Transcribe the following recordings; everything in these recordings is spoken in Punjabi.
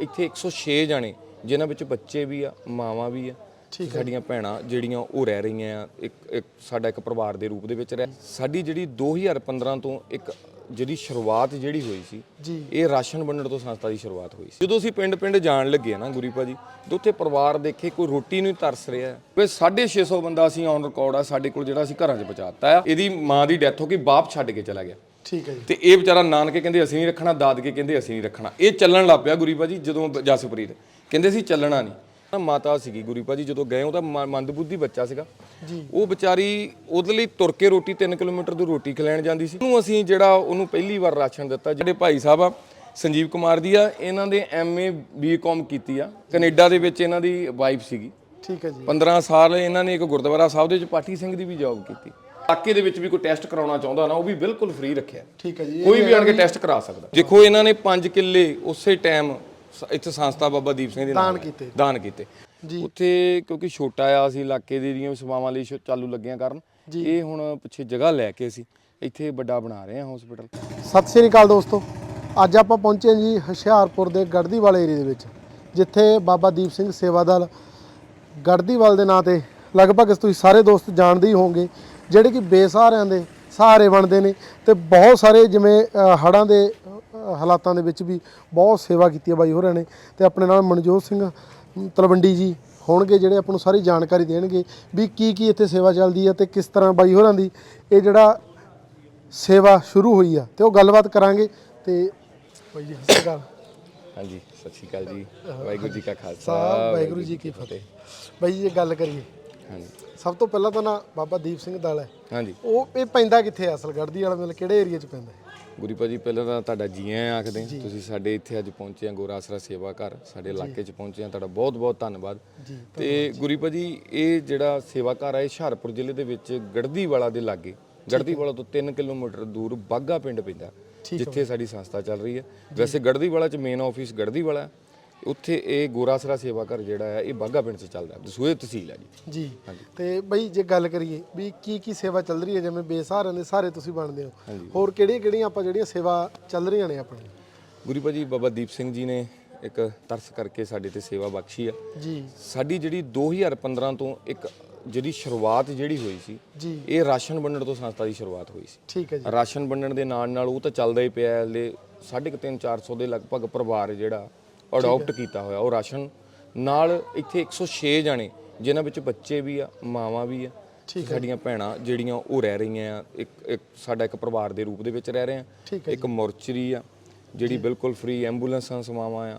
ਇੱਥੇ 106 ਜਾਣੇ ਜਿਨ੍ਹਾਂ ਵਿੱਚ ਬੱਚੇ ਵੀ ਆ ਮਾਵਾਂ ਵੀ ਆ ਸਾਡੀਆਂ ਭੈਣਾਂ ਜਿਹੜੀਆਂ ਉਹ ਰਹਿ ਰਹੀਆਂ ਆ ਇੱਕ ਇੱਕ ਸਾਡਾ ਇੱਕ ਪਰਿਵਾਰ ਦੇ ਰੂਪ ਦੇ ਵਿੱਚ ਰਹਿ ਸਾਡੀ ਜਿਹੜੀ 2015 ਤੋਂ ਇੱਕ ਜਿਹੜੀ ਸ਼ੁਰੂਆਤ ਜਿਹੜੀ ਹੋਈ ਸੀ ਇਹ ਰਾਸ਼ਨ ਵੰਡਣ ਤੋਂ ਸੰਸਥਾ ਦੀ ਸ਼ੁਰੂਆਤ ਹੋਈ ਸੀ। ਜਦੋਂ ਅਸੀਂ ਪਿੰਡ-ਪਿੰਡ ਜਾਣ ਲੱਗੇ ਨਾ ਗੁਰੀ ਭਾਜੀ ਤੇ ਉੱਥੇ ਪਰਿਵਾਰ ਦੇਖੇ ਕੋਈ ਰੋਟੀ ਨੂੰ ਤਰਸ ਰਿਹਾ। ਵੀ 650 ਬੰਦਾ ਅਸੀਂ ਔਨ ਰਿਕਾਰਡ ਆ ਸਾਡੇ ਕੋਲ ਜਿਹੜਾ ਅਸੀਂ ਘਰਾਂ 'ਚ ਪਹੁੰਚਾਤਾ ਆ ਇਹਦੀ ਮਾਂ ਦੀ ਡੈਥ ਹੋ ਗਈ ਬਾਪ ਛੱਡ ਕੇ ਚਲਾ ਗਿਆ। ਠੀਕ ਹੈ ਜੀ। ਤੇ ਇਹ ਵਿਚਾਰਾ ਨਾਨਕੇ ਕਹਿੰਦੇ ਅਸੀਂ ਨਹੀਂ ਰੱਖਣਾ ਦਾਦਕੇ ਕਹਿੰਦੇ ਅਸੀਂ ਨਹੀਂ ਰੱਖਣਾ। ਇਹ ਚੱਲਣ ਲੱਗ ਪਿਆ ਗੁਰੀ ਭਾਜੀ ਜਦੋਂ ਜਸਪ੍ਰੀਤ। ਕਹਿੰਦੇ ਸੀ ਚੱਲਣਾ ਨਹੀਂ। ਨਾ ਮਾਤਾ ਸੀਗੀ ਗੁਰੀ ਭਾਜੀ ਜਦੋਂ ਗਏ ਉਹਦਾ ਮੰਦਬੁੱਧੀ ਬੱਚਾ ਸੀਗਾ। ਜੀ। ਉਹ ਵਿਚਾਰੀ ਉਹਦੇ ਲਈ ਤੁਰ ਕੇ ਰੋਟੀ 3 ਕਿਲੋਮੀਟਰ ਦੀ ਰੋਟੀ ਖਿਲਾਣ ਜਾਂਦੀ ਸੀ। ਉਹਨੂੰ ਅਸੀਂ ਜਿਹੜਾ ਉਹਨੂੰ ਪਹਿਲੀ ਵਾਰ ਰਾਸ਼ਨ ਦਿੱਤਾ ਜਿਹੜੇ ਭਾਈ ਸਾਹਿਬ ਆ ਸੰਜੀਵ ਕੁਮਾਰ ਦੀ ਆ ਇਹਨਾਂ ਦੇ ਐਮਏ ਬੀਕਾਮ ਕੀਤੀ ਆ। ਕੈਨੇਡਾ ਦੇ ਵਿੱਚ ਇਹਨਾਂ ਦੀ ਵਾਈਫ ਸੀਗੀ। ਠੀਕ ਹੈ ਜੀ। 15 ਸਾਲ ਇਹਨਾਂ ਨੇ ਇੱਕ ਗੁਰਦੁਆਰਾ ਸਾਹਿਬ ਦੇ ਵਿੱਚ ਪਾਠੀ ਸਿੰਘ ਦੀ ਵੀ ਜੌਬ ਕੀਤੀ। ਇਲਾਕੇ ਦੇ ਵਿੱਚ ਵੀ ਕੋਈ ਟੈਸਟ ਕਰਾਉਣਾ ਚਾਹੁੰਦਾ ਨਾ ਉਹ ਵੀ ਬਿਲਕੁਲ ਫ੍ਰੀ ਰੱਖਿਆ। ਠੀਕ ਹੈ ਜੀ ਕੋਈ ਵੀ ਆਣ ਕੇ ਟੈਸਟ ਕਰਾ ਸਕਦਾ। ਦੇਖੋ ਇਹਨਾਂ ਨੇ 5 ਕਿੱਲੇ ਉਸੇ ਟਾਈਮ ਇੱਥੇ ਸੰਸਥਾ ਬਾਬਾ ਦੀਪ ਸਿੰਘ ਦੇ ਦਾਨ ਕੀਤੇ। ਦਾਨ ਕੀਤੇ। ਜੀ। ਉੱਥੇ ਕਿਉਂਕਿ ਛੋਟਾ ਆ ਅਸੀਂ ਇਲਾਕੇ ਦੇ ਦੀਆਂ ਸੇਵਾਵਾਂ ਲਈ ਚਾਲੂ ਲੱਗਿਆਂ ਕਰਨ। ਇਹ ਹੁਣ ਪਿੱਛੇ ਜਗ੍ਹਾ ਲੈ ਕੇ ਅਸੀਂ ਇੱਥੇ ਵੱਡਾ ਬਣਾ ਰਹੇ ਹਾਂ ਹਸਪੀਟਲ ਸਤਿ ਸ਼੍ਰੀ ਅਕਾਲ ਦੋਸਤੋ। ਅੱਜ ਆਪਾਂ ਪਹੁੰਚੇ ਜੀ ਹੁਸ਼ਿਆਰਪੁਰ ਦੇ ਗੜਦੀਵਾਲ ਏਰੀਆ ਦੇ ਵਿੱਚ ਜਿੱਥੇ ਬਾਬਾ ਦੀਪ ਸਿੰਘ ਸੇਵਾ ਦਲ ਗੜਦੀਵਾਲ ਦੇ ਨਾਂ ਤੇ ਲਗਭਗ ਤੁਸੀਂ ਸਾਰੇ ਦੋਸਤ ਜਾਣਦੇ ਹੀ ਹੋਵੋਗੇ ਜਿਹੜੇ ਕਿ ਬੇਸਹਾਰਿਆਂ ਦੇ ਸਹਾਰੇ ਬਣਦੇ ਨੇ ਤੇ ਬਹੁਤ ਸਾਰੇ ਜਿਵੇਂ ਅ, ਹੜ੍ਹਾਂ ਦੇ ਹਾਲਾਤਾਂ ਦੇ ਵਿੱਚ ਵੀ ਬਹੁਤ ਸੇਵਾ ਕੀਤੀ ਹੈ ਬਾਈ ਹੋਰਾਂ ਨੇ ਤੇ ਆਪਣੇ ਨਾਲ ਮਨਜੋਤ ਸਿੰਘ ਤਲਵੰਡੀ ਜੀ ਹੋਣਗੇ ਜਿਹੜੇ ਆਪਾਂ ਨੂੰ ਸਾਰੀ ਜਾਣਕਾਰੀ ਦੇਣਗੇ ਵੀ ਕੀ ਕੀ ਇੱਥੇ ਸੇਵਾ ਚੱਲਦੀ ਹੈ ਤੇ ਕਿਸ ਤਰ੍ਹਾਂ ਬਾਈ ਹੋਰਾਂ ਦੀ ਇਹ ਜਿਹੜਾ ਸੇਵਾ ਸ਼ੁਰੂ ਹੋਈ ਆ ਤੇ ਉਹ ਗੱਲਬਾਤ ਕਰਾਂਗੇ ਤੇ ਬਾਈ ਜੀ ਸਤਿ ਸ਼੍ਰੀ ਅਕਾਲ। ਹਾਂਜੀ ਸਤਿ ਸ਼੍ਰੀ ਅਕਾਲ ਜੀ। ਵਾਹਿਗੁਰੂ ਜੀ ਕਾ ਖਾਲਸਾ ਵਾਹਿਗੁਰੂ ਜੀ ਕੀ ਫਤਿਹ। ਬਾਈ ਜੇ ਗੱਲ ਕਰੀਏ। ਹਾਂਜੀ। ਸਭ ਤੋਂ ਪਹਿਲਾਂ ਤਾਂ ਨਾ ਬਾਬਾ ਦੀਪ ਸਿੰਘ ਦਲ ਹੈ। ਹਾਂਜੀ। ਉਹ ਇਹ ਪੈਂਦਾ ਕਿੱਥੇ ਆ? ਅਸਲ ਗੜਦੀ ਵਾਲਾ ਮਤਲਬ ਕਿਹੜੇ ਏਰੀਆ 'ਚ ਪੈਂਦਾ ਹੈ? ਗੁਰੀ ਭਾਜੀ ਪਹਿਲਾਂ ਤਾਂ ਤੁਹਾਡਾ ਜੀ ਆਇਆਂ ਆਖਦੇ। ਹਾਂ। ਤੁਸੀਂ ਸਾਡੇ ਇੱਥੇ ਅੱਜ ਪਹੁੰਚੇ ਆ ਗੋਰਾ ਆਸਰਾ ਸੇਵਾ ਘਰ। ਸਾਡੇ ਇਲਾਕੇ 'ਚ ਪਹੁੰਚੇ ਆ। ਤੁਹਾਡਾ ਬਹੁਤ ਬਹੁਤ ਧੰਨਵਾਦ। ਜੀ, ਤੇ ਗੁਰੀ ਭਾਜੀ ਇਹ ਜਿਹੜਾ ਸੇਵਾ ਘਰ ਹੈ ਇਹ ਹੁਸ਼ਿਆਰਪੁਰ ਜ਼ਿਲ੍ਹੇ ਦੇ ਵਿੱਚ ਗੜਦੀਵਾਲਾ ਦੇ ਲਾਗੇ। ਗੜਦੀਵਾਲਾ ਤੋਂ 3 ਕਿਲੋਮੀਟਰ ਦੂਰ ਬਾਗਾ ਪਿੰਡ ਪੈਂਦਾ ਜਿੱਥੇ ਸਾਡੀ ਸੰਸਥਾ ਚੱਲ ਰਹੀ ਹੈ। ਵੈਸੇ ਗੜਦੀਵਾਲਾ 'ਚ ਮੇਨ ਆਫਿਸ ਗੜਦੀਵਾਲਾ ਹੈ। ਉੱਥੇ ਇਹ ਗੋਰਾ ਆਸਰਾ ਸੇਵਾ ਘਰ ਜਿਹੜਾ ਹੈ ਇਹ ਬਾਗਾ ਪਿੰਡ 'ਚ ਚੱਲਦਾ ਹੈ। ਦਸੂਹੇ ਤਹਿਸੀਲ ਹੈ ਜੀ। ਜੀ। ਤੇ ਬਾਈ ਜੇ ਗੱਲ ਕਰੀਏ ਵੀ ਕੀ ਕੀ ਸੇਵਾ ਚੱਲ ਰਹੀ ਹੈ ਜਿਵੇਂ ਬੇਸਹਾਰਿਆਂ ਦੇ ਸਾਰੇ ਤੁਸੀਂ ਬਣਦੇ ਹੋ ਹੋਰ ਕਿਹੜੀਆਂ ਕਿਹੜੀਆਂ ਆਪਾਂ ਜਿਹੜੀਆਂ ਸੇਵਾ ਚੱਲ ਰਹੀਆਂ ਨੇ ਆਪਣੀਆਂ ਗੁਰੂ ਭਾਜੀ ਬਾਬਾ ਦੀਪ ਸਿੰਘ ਜੀ ਨੇ ਇੱਕ ਤਰਸ ਕਰਕੇ ਸਾਡੇ ਤੇ ਸੇਵਾ ਬਖਸ਼ੀ ਆ। ਜੀ। ਸਾਡੀ ਜਿਹੜੀ 2015 ਤੋਂ ਇੱਕ ਜਿਹੜੀ ਸ਼ੁਰੂਆਤ ਜਿਹੜੀ ਹੋਈ ਸੀ ਜੀ। ਇਹ ਰਾਸ਼ਨ ਵੰਡਣ ਤੋਂ ਸੰਸਥਾ ਦੀ ਸ਼ੁਰੂਆਤ ਹੋਈ ਸੀ। ਠੀਕ ਹੈ ਜੀ। ਰਾਸ਼ਨ ਵੰਡਣ ਦੇ ਨਾਲ ਨਾਲ ਉਹ ਤਾਂ ਚੱਲਦਾ ਹੀ ਪਿਆ ਹਲੇ 3.5 400 ਦੇ ਲਗਭਗ ਪਰਿਵਾਰ ਜਿਹੜਾ ਅਡਾਪਟ ਕੀਤਾ ਹੋਇਆ ਉਹ ਰਾਸ਼ਨ। ਨਾਲ ਇੱਥੇ 106 ਜਾਣੇ ਜਿਨ੍ਹਾਂ ਵਿੱਚ ਬੱਚੇ ਵੀ ਆ ਮਾਵਾਂ ਵੀ ਆ ਸਾਡੀਆਂ ਭੈਣਾਂ ਜਿਹੜੀਆਂ ਉਹ ਰਹਿ ਰਹੀਆਂ ਆ ਇੱਕ ਇੱਕ ਸਾਡਾ ਇੱਕ ਪਰਿਵਾਰ ਦੇ ਰੂਪ ਦੇ ਵਿੱਚ ਰਹਿ ਰਹੇ ਆ। ਇੱਕ ਮੋਰਚਰੀ ਆ ਜਿਹੜੀ ਬਿਲਕੁਲ ਫ੍ਰੀ ਐਂਬੂਲੈਂਸਾਂ ਸੇਵਾਵਾਂ ਆ।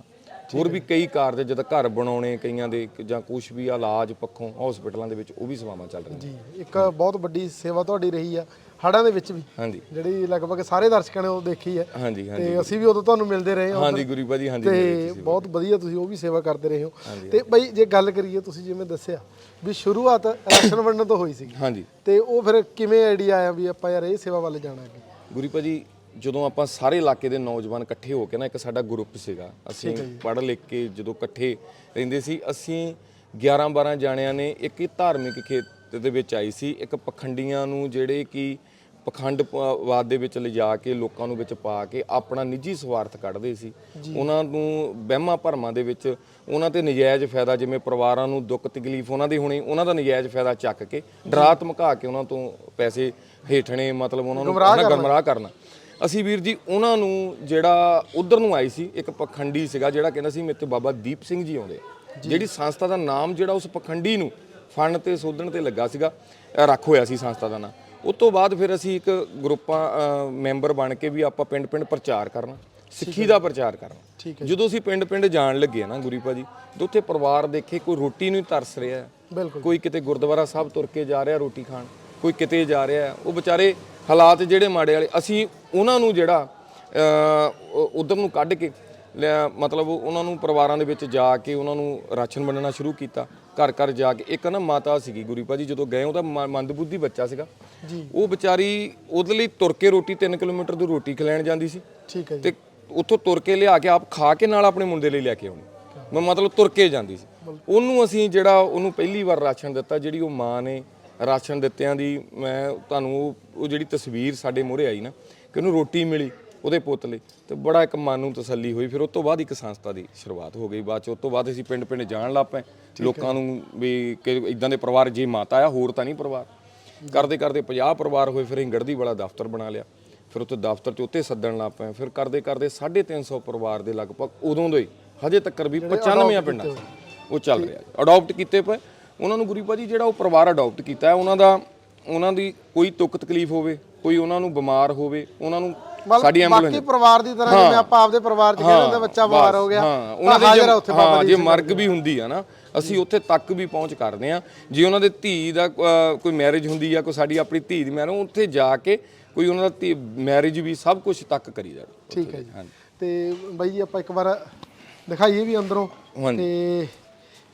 ਹੋਰ ਵੀ ਕਈ ਕਾਰਜ ਜਿੱਦਾਂ ਘਰ ਬਣਾਉਣੇ ਕਈਆਂ ਦੇ ਜਾਂ ਕੁਝ ਵੀ ਇਲਾਜ ਪੱਖੋਂ ਹਸਪੀਟਲਾਂ ਦੇ ਵਿੱਚ ਉਹ ਵੀ ਸੇਵਾਵਾਂ ਚੱਲ ਰਹੀਆਂ। ਜੀ ਇੱਕ ਬਹੁਤ ਵੱਡੀ ਸੇਵਾ ਤੁਹਾਡੀ ਰਹੀ ਆ। ਹੜਾਂ ਦੇ ਵਿੱਚ ਵੀ। ਹਾਂਜੀ। ਜਿਹੜੀ ਲਗਭਗ ਸਾਰੇ ਦਰਸ਼ਕਾਂ ਨੇ ਉਹ ਦੇਖੀ ਹੈ। ਹਾਂਜੀ ਹਾਂਜੀ। ਤੇ ਅਸੀਂ ਵੀ ਉਦੋਂ ਤੁਹਾਨੂੰ ਮਿਲਦੇ ਰਹੇ ਹਾਂ। ਹਾਂਜੀ ਗੁਰੂ ਭਾਜੀ ਹਾਂਜੀ ਤੇ ਬਹੁਤ ਵਧੀਆ ਤੁਸੀਂ ਉਹ ਵੀ ਸੇਵਾ ਕਰਦੇ ਰਹੇ ਹੋ। ਤੇ ਬਈ ਜੇ ਗੱਲ ਕਰੀਏ ਤੁਸੀਂ ਜਿਵੇਂ ਦੱਸਿਆ ਵੀ ਸ਼ੁਰੂਆਤ ਰਾਸ਼ਨ ਵੰਡਣ ਤੋਂ ਹੋਈ ਸੀਗੀ। ਹਾਂਜੀ। ਤੇ ਉਹ ਫਿਰ ਕਿਵੇਂ ਆਈਡੀਆ ਆਇਆ ਵੀ ਆਪਾਂ ਯਾਰ ਇਹ ਸੇਵਾ ਵੱਲ ਜਾਣਾ ਅੱਗੇ ਗੁਰੂ ਭਾਜੀ ਜਦੋਂ ਆਪਾਂ ਸਾਰੇ ਇਲਾਕੇ ਦੇ ਨੌਜਵਾਨ ਇਕੱਠੇ ਹੋ ਕੇ ਨਾ ਇੱਕ ਸਾਡਾ ਗਰੁੱਪ ਸੀਗਾ ਅਸੀਂ ਪੜ੍ਹ ਲਿਖ ਕੇ ਜਦੋਂ ਇਕੱਠੇ ਰਹਿੰਦੇ ਸੀ ਅਸੀਂ 11 12 ਜਾਣਿਆਂ ਨੇ ਇੱਕ ਹੀ ਧਾਰਮਿਕ ਖੇਤ ਦੇ ਵਿੱਚ ਆਈ ਸੀ ਇੱਕ ਪਖੰਡੀਆਂ ਨੂੰ ਜਿਹੜੇ ਕਿ ਪਖੰਡਵਾਦ ਦੇ ਵਿੱਚ ਲਿਜਾ ਕੇ ਲੋਕਾਂ ਨੂੰ ਵਿੱਚ ਪਾ ਕੇ ਆਪਣਾ ਨਿੱਜੀ ਸਵਾਰਥ ਕੱਢਦੇ ਸੀ। ਉਹਨਾਂ ਨੂੰ ਵਹਿਮਾਂ ਭਰਮਾਂ ਦੇ ਵਿੱਚ ਉਹਨਾਂ ਤੇ ਨਜਾਇਜ਼ ਫਾਇਦਾ ਜਿਵੇਂ ਪਰਿਵਾਰਾਂ ਨੂੰ ਦੁੱਖ ਤਕਲੀਫ ਉਹਨਾਂ ਦੀ ਹੋਣੀ ਉਹਨਾਂ ਦਾ ਨਜਾਇਜ਼ ਫਾਇਦਾ ਚੱਕ ਕੇ ਡਰਾ ਧਮਕਾ ਕੇ ਉਹਨਾਂ ਤੋਂ ਪੈਸੇ ਹੇਠਣੇ ਮਤਲਬ ਉਹਨਾਂ ਨੂੰ ਗਮਰਾਹ ਕਰਨਾ। ਅਸੀਂ ਵੀਰ ਜੀ ਉਹਨਾਂ ਨੂੰ ਜਿਹੜਾ ਉਧਰ ਨੂੰ ਆਈ ਸੀ ਇੱਕ ਪਖੰਡੀ ਸੀਗਾ ਜਿਹੜਾ ਕਹਿੰਦਾ ਸੀ ਮੇਰੇ ਤੇ ਬਾਬਾ ਦੀਪ ਸਿੰਘ ਜੀ ਆਉਂਦੇ। ਜਿਹੜੀ ਸੰਸਥਾ ਦਾ ਨਾਮ ਜਿਹੜਾ ਉਸ ਪਖੰਡੀ ਨੂੰ ਫੰਡ ਤੇ ਸੋਧਣ ਤੇ ਲੱਗਾ ਸੀਗਾ ਰੱਖ ਹੋਇਆ ਸੀ ਸੰਸਥਾ ਦਾ ਨਾਮ ਉਸ ਤੋਂ ਬਾਅਦ ਫਿਰ ਅਸੀਂ ਇੱਕ ਗਰੁੱਪਾਂ ਮੈਂਬਰ ਬਣ ਕੇ ਵੀ ਆਪਾਂ ਪਿੰਡ-ਪਿੰਡ ਪ੍ਰਚਾਰ ਕਰਨਾ ਸਿੱਖੀ ਦਾ ਪ੍ਰਚਾਰ ਕਰਨਾ। ਠੀਕ ਜਦੋਂ ਅਸੀਂ ਪਿੰਡ-ਪਿੰਡ ਜਾਣ ਲੱਗੇ ਨਾ ਗੁਰੀ ਭਾਜੀ ਤੇ ਉੱਥੇ ਪਰਿਵਾਰ ਦੇਖੇ ਕੋਈ ਰੋਟੀ ਨੂੰ ਤਰਸ ਰਿਹਾ ਕੋਈ ਕਿਤੇ ਗੁਰਦੁਆਰਾ ਸਾਹਿਬ ਤੁਰ ਕੇ ਜਾ ਰਿਹਾ ਰੋਟੀ ਖਾਣ ਕੋਈ ਕਿਤੇ ਜਾ ਰਿਹਾ। ਉਹ ਵਿਚਾਰੇ ਹਾਲਾਤ ਜਿਹੜੇ ਮਾੜੇ ਵਾਲੇ ਅਸੀਂ ਉਹਨਾਂ ਨੂੰ ਜਿਹੜਾ ਉਧਰ ਨੂੰ ਕੱਢ ਕੇ ਮਤਲਬ ਉਹਨਾਂ ਨੂੰ ਪਰਿਵਾਰਾਂ ਦੇ ਵਿੱਚ ਜਾ ਕੇ ਉਹਨਾਂ ਨੂੰ ਰਾਸ਼ਨ ਵੰਡਣਾ ਸ਼ੁਰੂ ਕੀਤਾ। ਘਰ ਘਰ ਜਾ ਕੇ। ਇੱਕ ਨਾ ਮਾਤਾ ਸੀਗੀ ਗੁਰੂ ਭਾਜੀ ਜਦੋਂ ਗਏ ਉਹਦਾ ਮ- ਮੰਦਬੁੱਧੀ ਬੱਚਾ ਸੀਗਾ। ਜੀ। ਉਹ ਵਿਚਾਰੀ ਉਹਦੇ ਲਈ ਤੁਰ ਕੇ ਰੋਟੀ 3 ਕਿਲੋਮੀਟਰ ਦੀ ਰੋਟੀ ਖਿਲਾਣ ਜਾਂਦੀ ਸੀ। ਠੀਕ ਹੈ ਜੀ। ਤੇ ਉੱਥੋਂ ਤੁਰ ਕੇ ਲਿਆ ਕੇ ਆਪ ਖਾ ਕੇ ਨਾਲ ਆਪਣੇ ਮੁੰਡੇ ਲਈ ਲੈ ਕੇ ਆਉਣੀ ਮੈਂ ਮਤਲਬ ਤੁਰ ਕੇ ਜਾਂਦੀ ਸੀ। ਉਹਨੂੰ ਅਸੀਂ ਜਿਹੜਾ ਉਹਨੂੰ ਪਹਿਲੀ ਵਾਰ ਰਾਸ਼ਨ ਦਿੱਤਾ ਜਿਹੜੀ ਉਹ ਮਾਂ ਨੇ ਰਾਸ਼ਨ ਦਿੱਤਿਆਂ ਦੀ ਮੈਂ ਤੁਹਾਨੂੰ ਉਹ- ਉਹ ਜਿਹੜੀ ਤਸਵੀਰ ਸਾਡੇ ਮੂਹਰੇ ਆਈ ਨਾ ਕਿ ਉਹਨੂੰ ਰੋਟੀ ਮਿਲੀ। ਉਹਦੇ ਪੁੱਤ ਲਈ। ਤੇ ਬੜਾ ਇੱਕ ਮਨ ਨੂੰ ਤਸੱਲੀ ਹੋਈ। ਫਿਰ ਉਸ ਤੋਂ ਬਾਅਦ ਇੱਕ ਸੰਸਥਾ ਦੀ ਸ਼ੁਰੂਆਤ ਹੋ ਗਈ। ਬਾਅਦ ਚ ਉਸ ਤੋਂ ਬਾਅਦ ਅਸੀਂ ਪਿੰਡ ਪਿੰਡ ਜਾਣ ਲੱਗ ਪਏ। ਲੋਕਾਂ ਨੂੰ ਵੀ ਕਿ ਇਦਾਂ ਦੇ ਪਰਿਵਾਰ ਜੇ ਮਾਤਾ ਆ ਹੋਰ ਤਾਂ ਨਹੀਂ ਪਰਿਵਾਰ। ਕਰਦੇ ਕਰਦੇ 50 ਪਰਿਵਾਰ ਹੋਏ। ਫਿਰ ਅਸੀਂ ਗੜਦੀ ਵਾਲਾ ਦਫ਼ਤਰ ਬਣਾ ਲਿਆ। ਫਿਰ ਉੱਥੇ ਦਫ਼ਤਰ ਚ ਉੱਤੇ ਸੱਦਣ ਲੱਗ ਪਏ। ਫਿਰ ਕਰਦੇ ਕਰਦੇ 350 ਪਰਿਵਾਰ ਦੇ ਲਗਭਗ ਉਦੋਂ ਦੇ ਹਜੇ ਤੱਕ ਵੀ 95 ਪਿੰਡਾਂ ਉਹ ਚੱਲ ਰਿਹਾ ਅਡਾਪਟ ਕੀਤੇ ਪਏ। ਉਹਨਾਂ ਨੂੰ ਗੁਰੂ ਭਾਜੀ ਜਿਹੜਾ ਉਹ ਪਰਿਵਾਰ ਅਡਾਪਟ ਕੀਤਾ ਹੈ ਉਹਨਾਂ ਦਾ ਉਹਨਾਂ ਦੀ ਕੋਈ ਤੁੱਕ ਤਕਲੀਫ ਹੋਵੇ ਕੋਈ ਉਹਨਾਂ ਨੂੰ ਬਿਮਾਰ ਹੋਵੇ ਉਹਨਾਂ ਨੂੰ ਸਾਡੀ ਐਂਬੂਲੈਂਸ ਬਾਕੀ ਪਰਿਵਾਰ ਦੀ ਤਰ੍ਹਾਂ ਜਿਵੇਂ ਆਪਾਂ ਆਪਦੇ ਪਰਿਵਾਰ 'ਚ ਕਹਿੰਦੇ ਹੁੰਦੇ ਬੱਚਾ ਬਿਮਾਰ ਹੋ ਗਿਆ ਹਾਂ ਉਹਨਾਂ ਹਾਜ਼ਰ ਦੇ ਆ ਉੱਥੇ ਹਾਂ ਜੇ ਮਰਗ ਵੀ ਹੁੰਦੀ ਆ ਨਾ ਅਸੀਂ ਉੱਥੇ ਤੱਕ ਵੀ ਪਹੁੰਚ ਕਰਦੇ ਆ ਜੇ ਉਹਨਾਂ ਦੇ ਧੀ ਦਾ ਕੋਈ ਮੈਰਿਜ ਹੁੰਦੀ ਆ ਕੋਈ ਸਾਡੀ ਆਪਣੀ ਧੀ ਦੀ ਮੈਰਿਜ ਉੱਥੇ ਜਾ ਕੇ ਕੋਈ ਉਹਨਾਂ ਦਾ ਮੈਰਿਜ ਵੀ ਸਭ ਕੁਝ ਤੱਕ ਕਰੀ ਜਾ ਠੀਕ ਹੈ ਜੀ। ਤੇ ਬਾਈ ਜੀ ਆਪਾਂ ਇੱਕ ਵਾਰ ਦਿਖਾਈਏ ਵੀ ਅੰਦਰੋਂ। ਤੇ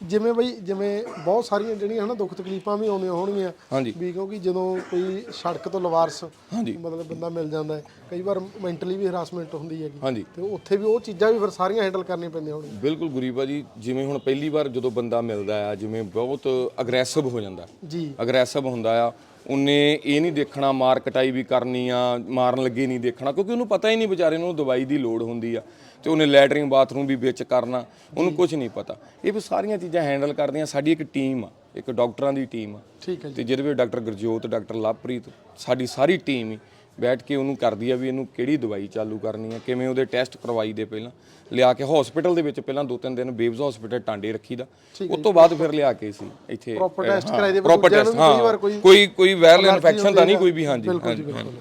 ਜਿਵੇਂ ਬਈ ਜਿਵੇਂ ਬਹੁਤ ਸਾਰੀਆਂ ਜਿਹੜੀਆਂ ਹਨਾ ਦੁੱਖ ਤਕਲੀਫਾਂ ਵੀ ਆਉਂਦੀਆਂ ਹੋਣਗੀਆਂ ਹਾਂਜੀ। ਵੀ ਕਿਉਂਕਿ ਜਦੋਂ ਕੋਈ ਸੜਕ ਤੋਂ ਲਵਾਰਸ ਹਾਂਜੀ। ਮਤਲਬ ਬੰਦਾ ਮਿਲ ਜਾਂਦਾ ਹੈ ਕਈ ਵਾਰ ਮੈਂਟਲੀ ਵੀ ਹਰਾਸਮੈਂਟ ਹੁੰਦੀ ਹੈਗੀ। ਹਾਂਜੀ। ਤੇ ਉੱਥੇ ਵੀ ਉਹ ਚੀਜ਼ਾਂ ਵੀ ਫਿਰ ਸਾਰੀਆਂ ਹੈਂਡਲ ਕਰਨੀਆਂ ਪੈਂਦੀਆਂ ਹੋਣਗੀਆਂ। ਬਿਲਕੁਲ ਗੁਰੀਬਾ ਜੀ ਜਿਵੇਂ ਹੁਣ ਪਹਿਲੀ ਵਾਰ ਜਦੋਂ ਬੰਦਾ ਮਿਲਦਾ ਆ ਜਿਵੇਂ ਬਹੁਤ ਅਗਰੈਸਿਵ ਹੋ ਜਾਂਦਾ। ਜੀ। ਅਗਰੈਸਿਵ ਹੁੰਦਾ ਆ ਉਹਨੇ ਇਹ ਨਹੀਂ ਦੇਖਣਾ ਮਾਰ ਕਟਾਈ ਵੀ ਕਰਨੀ ਆ ਮਾਰਨ ਲੱਗੇ ਨਹੀਂ ਦੇਖਣਾ ਕਿਉਂਕਿ ਉਹਨੂੰ ਪਤਾ ਹੀ ਨਹੀਂ ਵਿਚਾਰੇ ਨੂੰ ਦਵਾਈ ਦੀ ਲੋੜ ਹੁੰਦੀ ਆ। ਤੇ ਉਹਨੇ ਲੈਟਰਿੰਗ ਬਾਥਰੂਮ ਵੀ ਵਿੱਚ ਕਰਨਾ ਉਹਨੂੰ ਕੁਝ ਨਹੀਂ ਪਤਾ। ਇਹ ਵੀ ਸਾਰੀਆਂ ਚੀਜ਼ਾਂ ਹੈਂਡਲ ਕਰਦੀਆਂ ਸਾਡੀ ਇੱਕ ਟੀਮ ਆ ਇੱਕ ਡਾਕਟਰਾਂ ਦੀ ਟੀਮ ਆ। ਠੀਕ ਹੈ ਜੀ। ਤੇ ਜਿਹਦੇ ਵਿੱਚ ਡਾਕਟਰ ਗੁਰਜੋਤ ਡਾਕਟਰ ਲਵਪ੍ਰੀਤ ਸਾਡੀ ਸਾਰੀ ਟੀਮ ਹੀ ਬੈਠ ਕੇ ਉਹਨੂੰ ਕਰਦੀ ਆ ਵੀ ਇਹਨੂੰ ਕਿਹੜੀ ਦਵਾਈ ਚਾਲੂ ਕਰਨੀ ਆ ਕਿਵੇਂ ਉਹਦੇ ਟੈਸਟ ਕਰਵਾਈ ਦੇ ਪਹਿਲਾਂ। ਲਿਆ ਕੇ ਹਸਪੀਟਲ ਦੇ ਵਿੱਚ ਪਹਿਲਾਂ ਦੋ ਤਿੰਨ ਦਿਨ ਬੇਬਸ ਹਸਪੀਟਲ ਟਾਂਡੇ ਰੱਖੀਦਾ। ਉਸ ਤੋਂ ਬਾਅਦ ਫਿਰ ਲਿਆ ਕੇ ਸੀ ਇੱਥੇ Proper test ਕਰਾਈ ਦੇ, ਪ੍ਰੋਪਰ ਟੈਸਟ ਹਾਂ। ਕੋਈ ਕੋਈ ਵਾਇਰਲ ਇਨਫੈਕਸ਼ਨ ਤਾਂ ਨਹੀਂ। ਕੋਈ ਵੀ ਹਾਂਜੀ ਬਿਲਕੁਲ ਜੀ ਹਾਂਜੀ, ਬਿਲਕੁਲ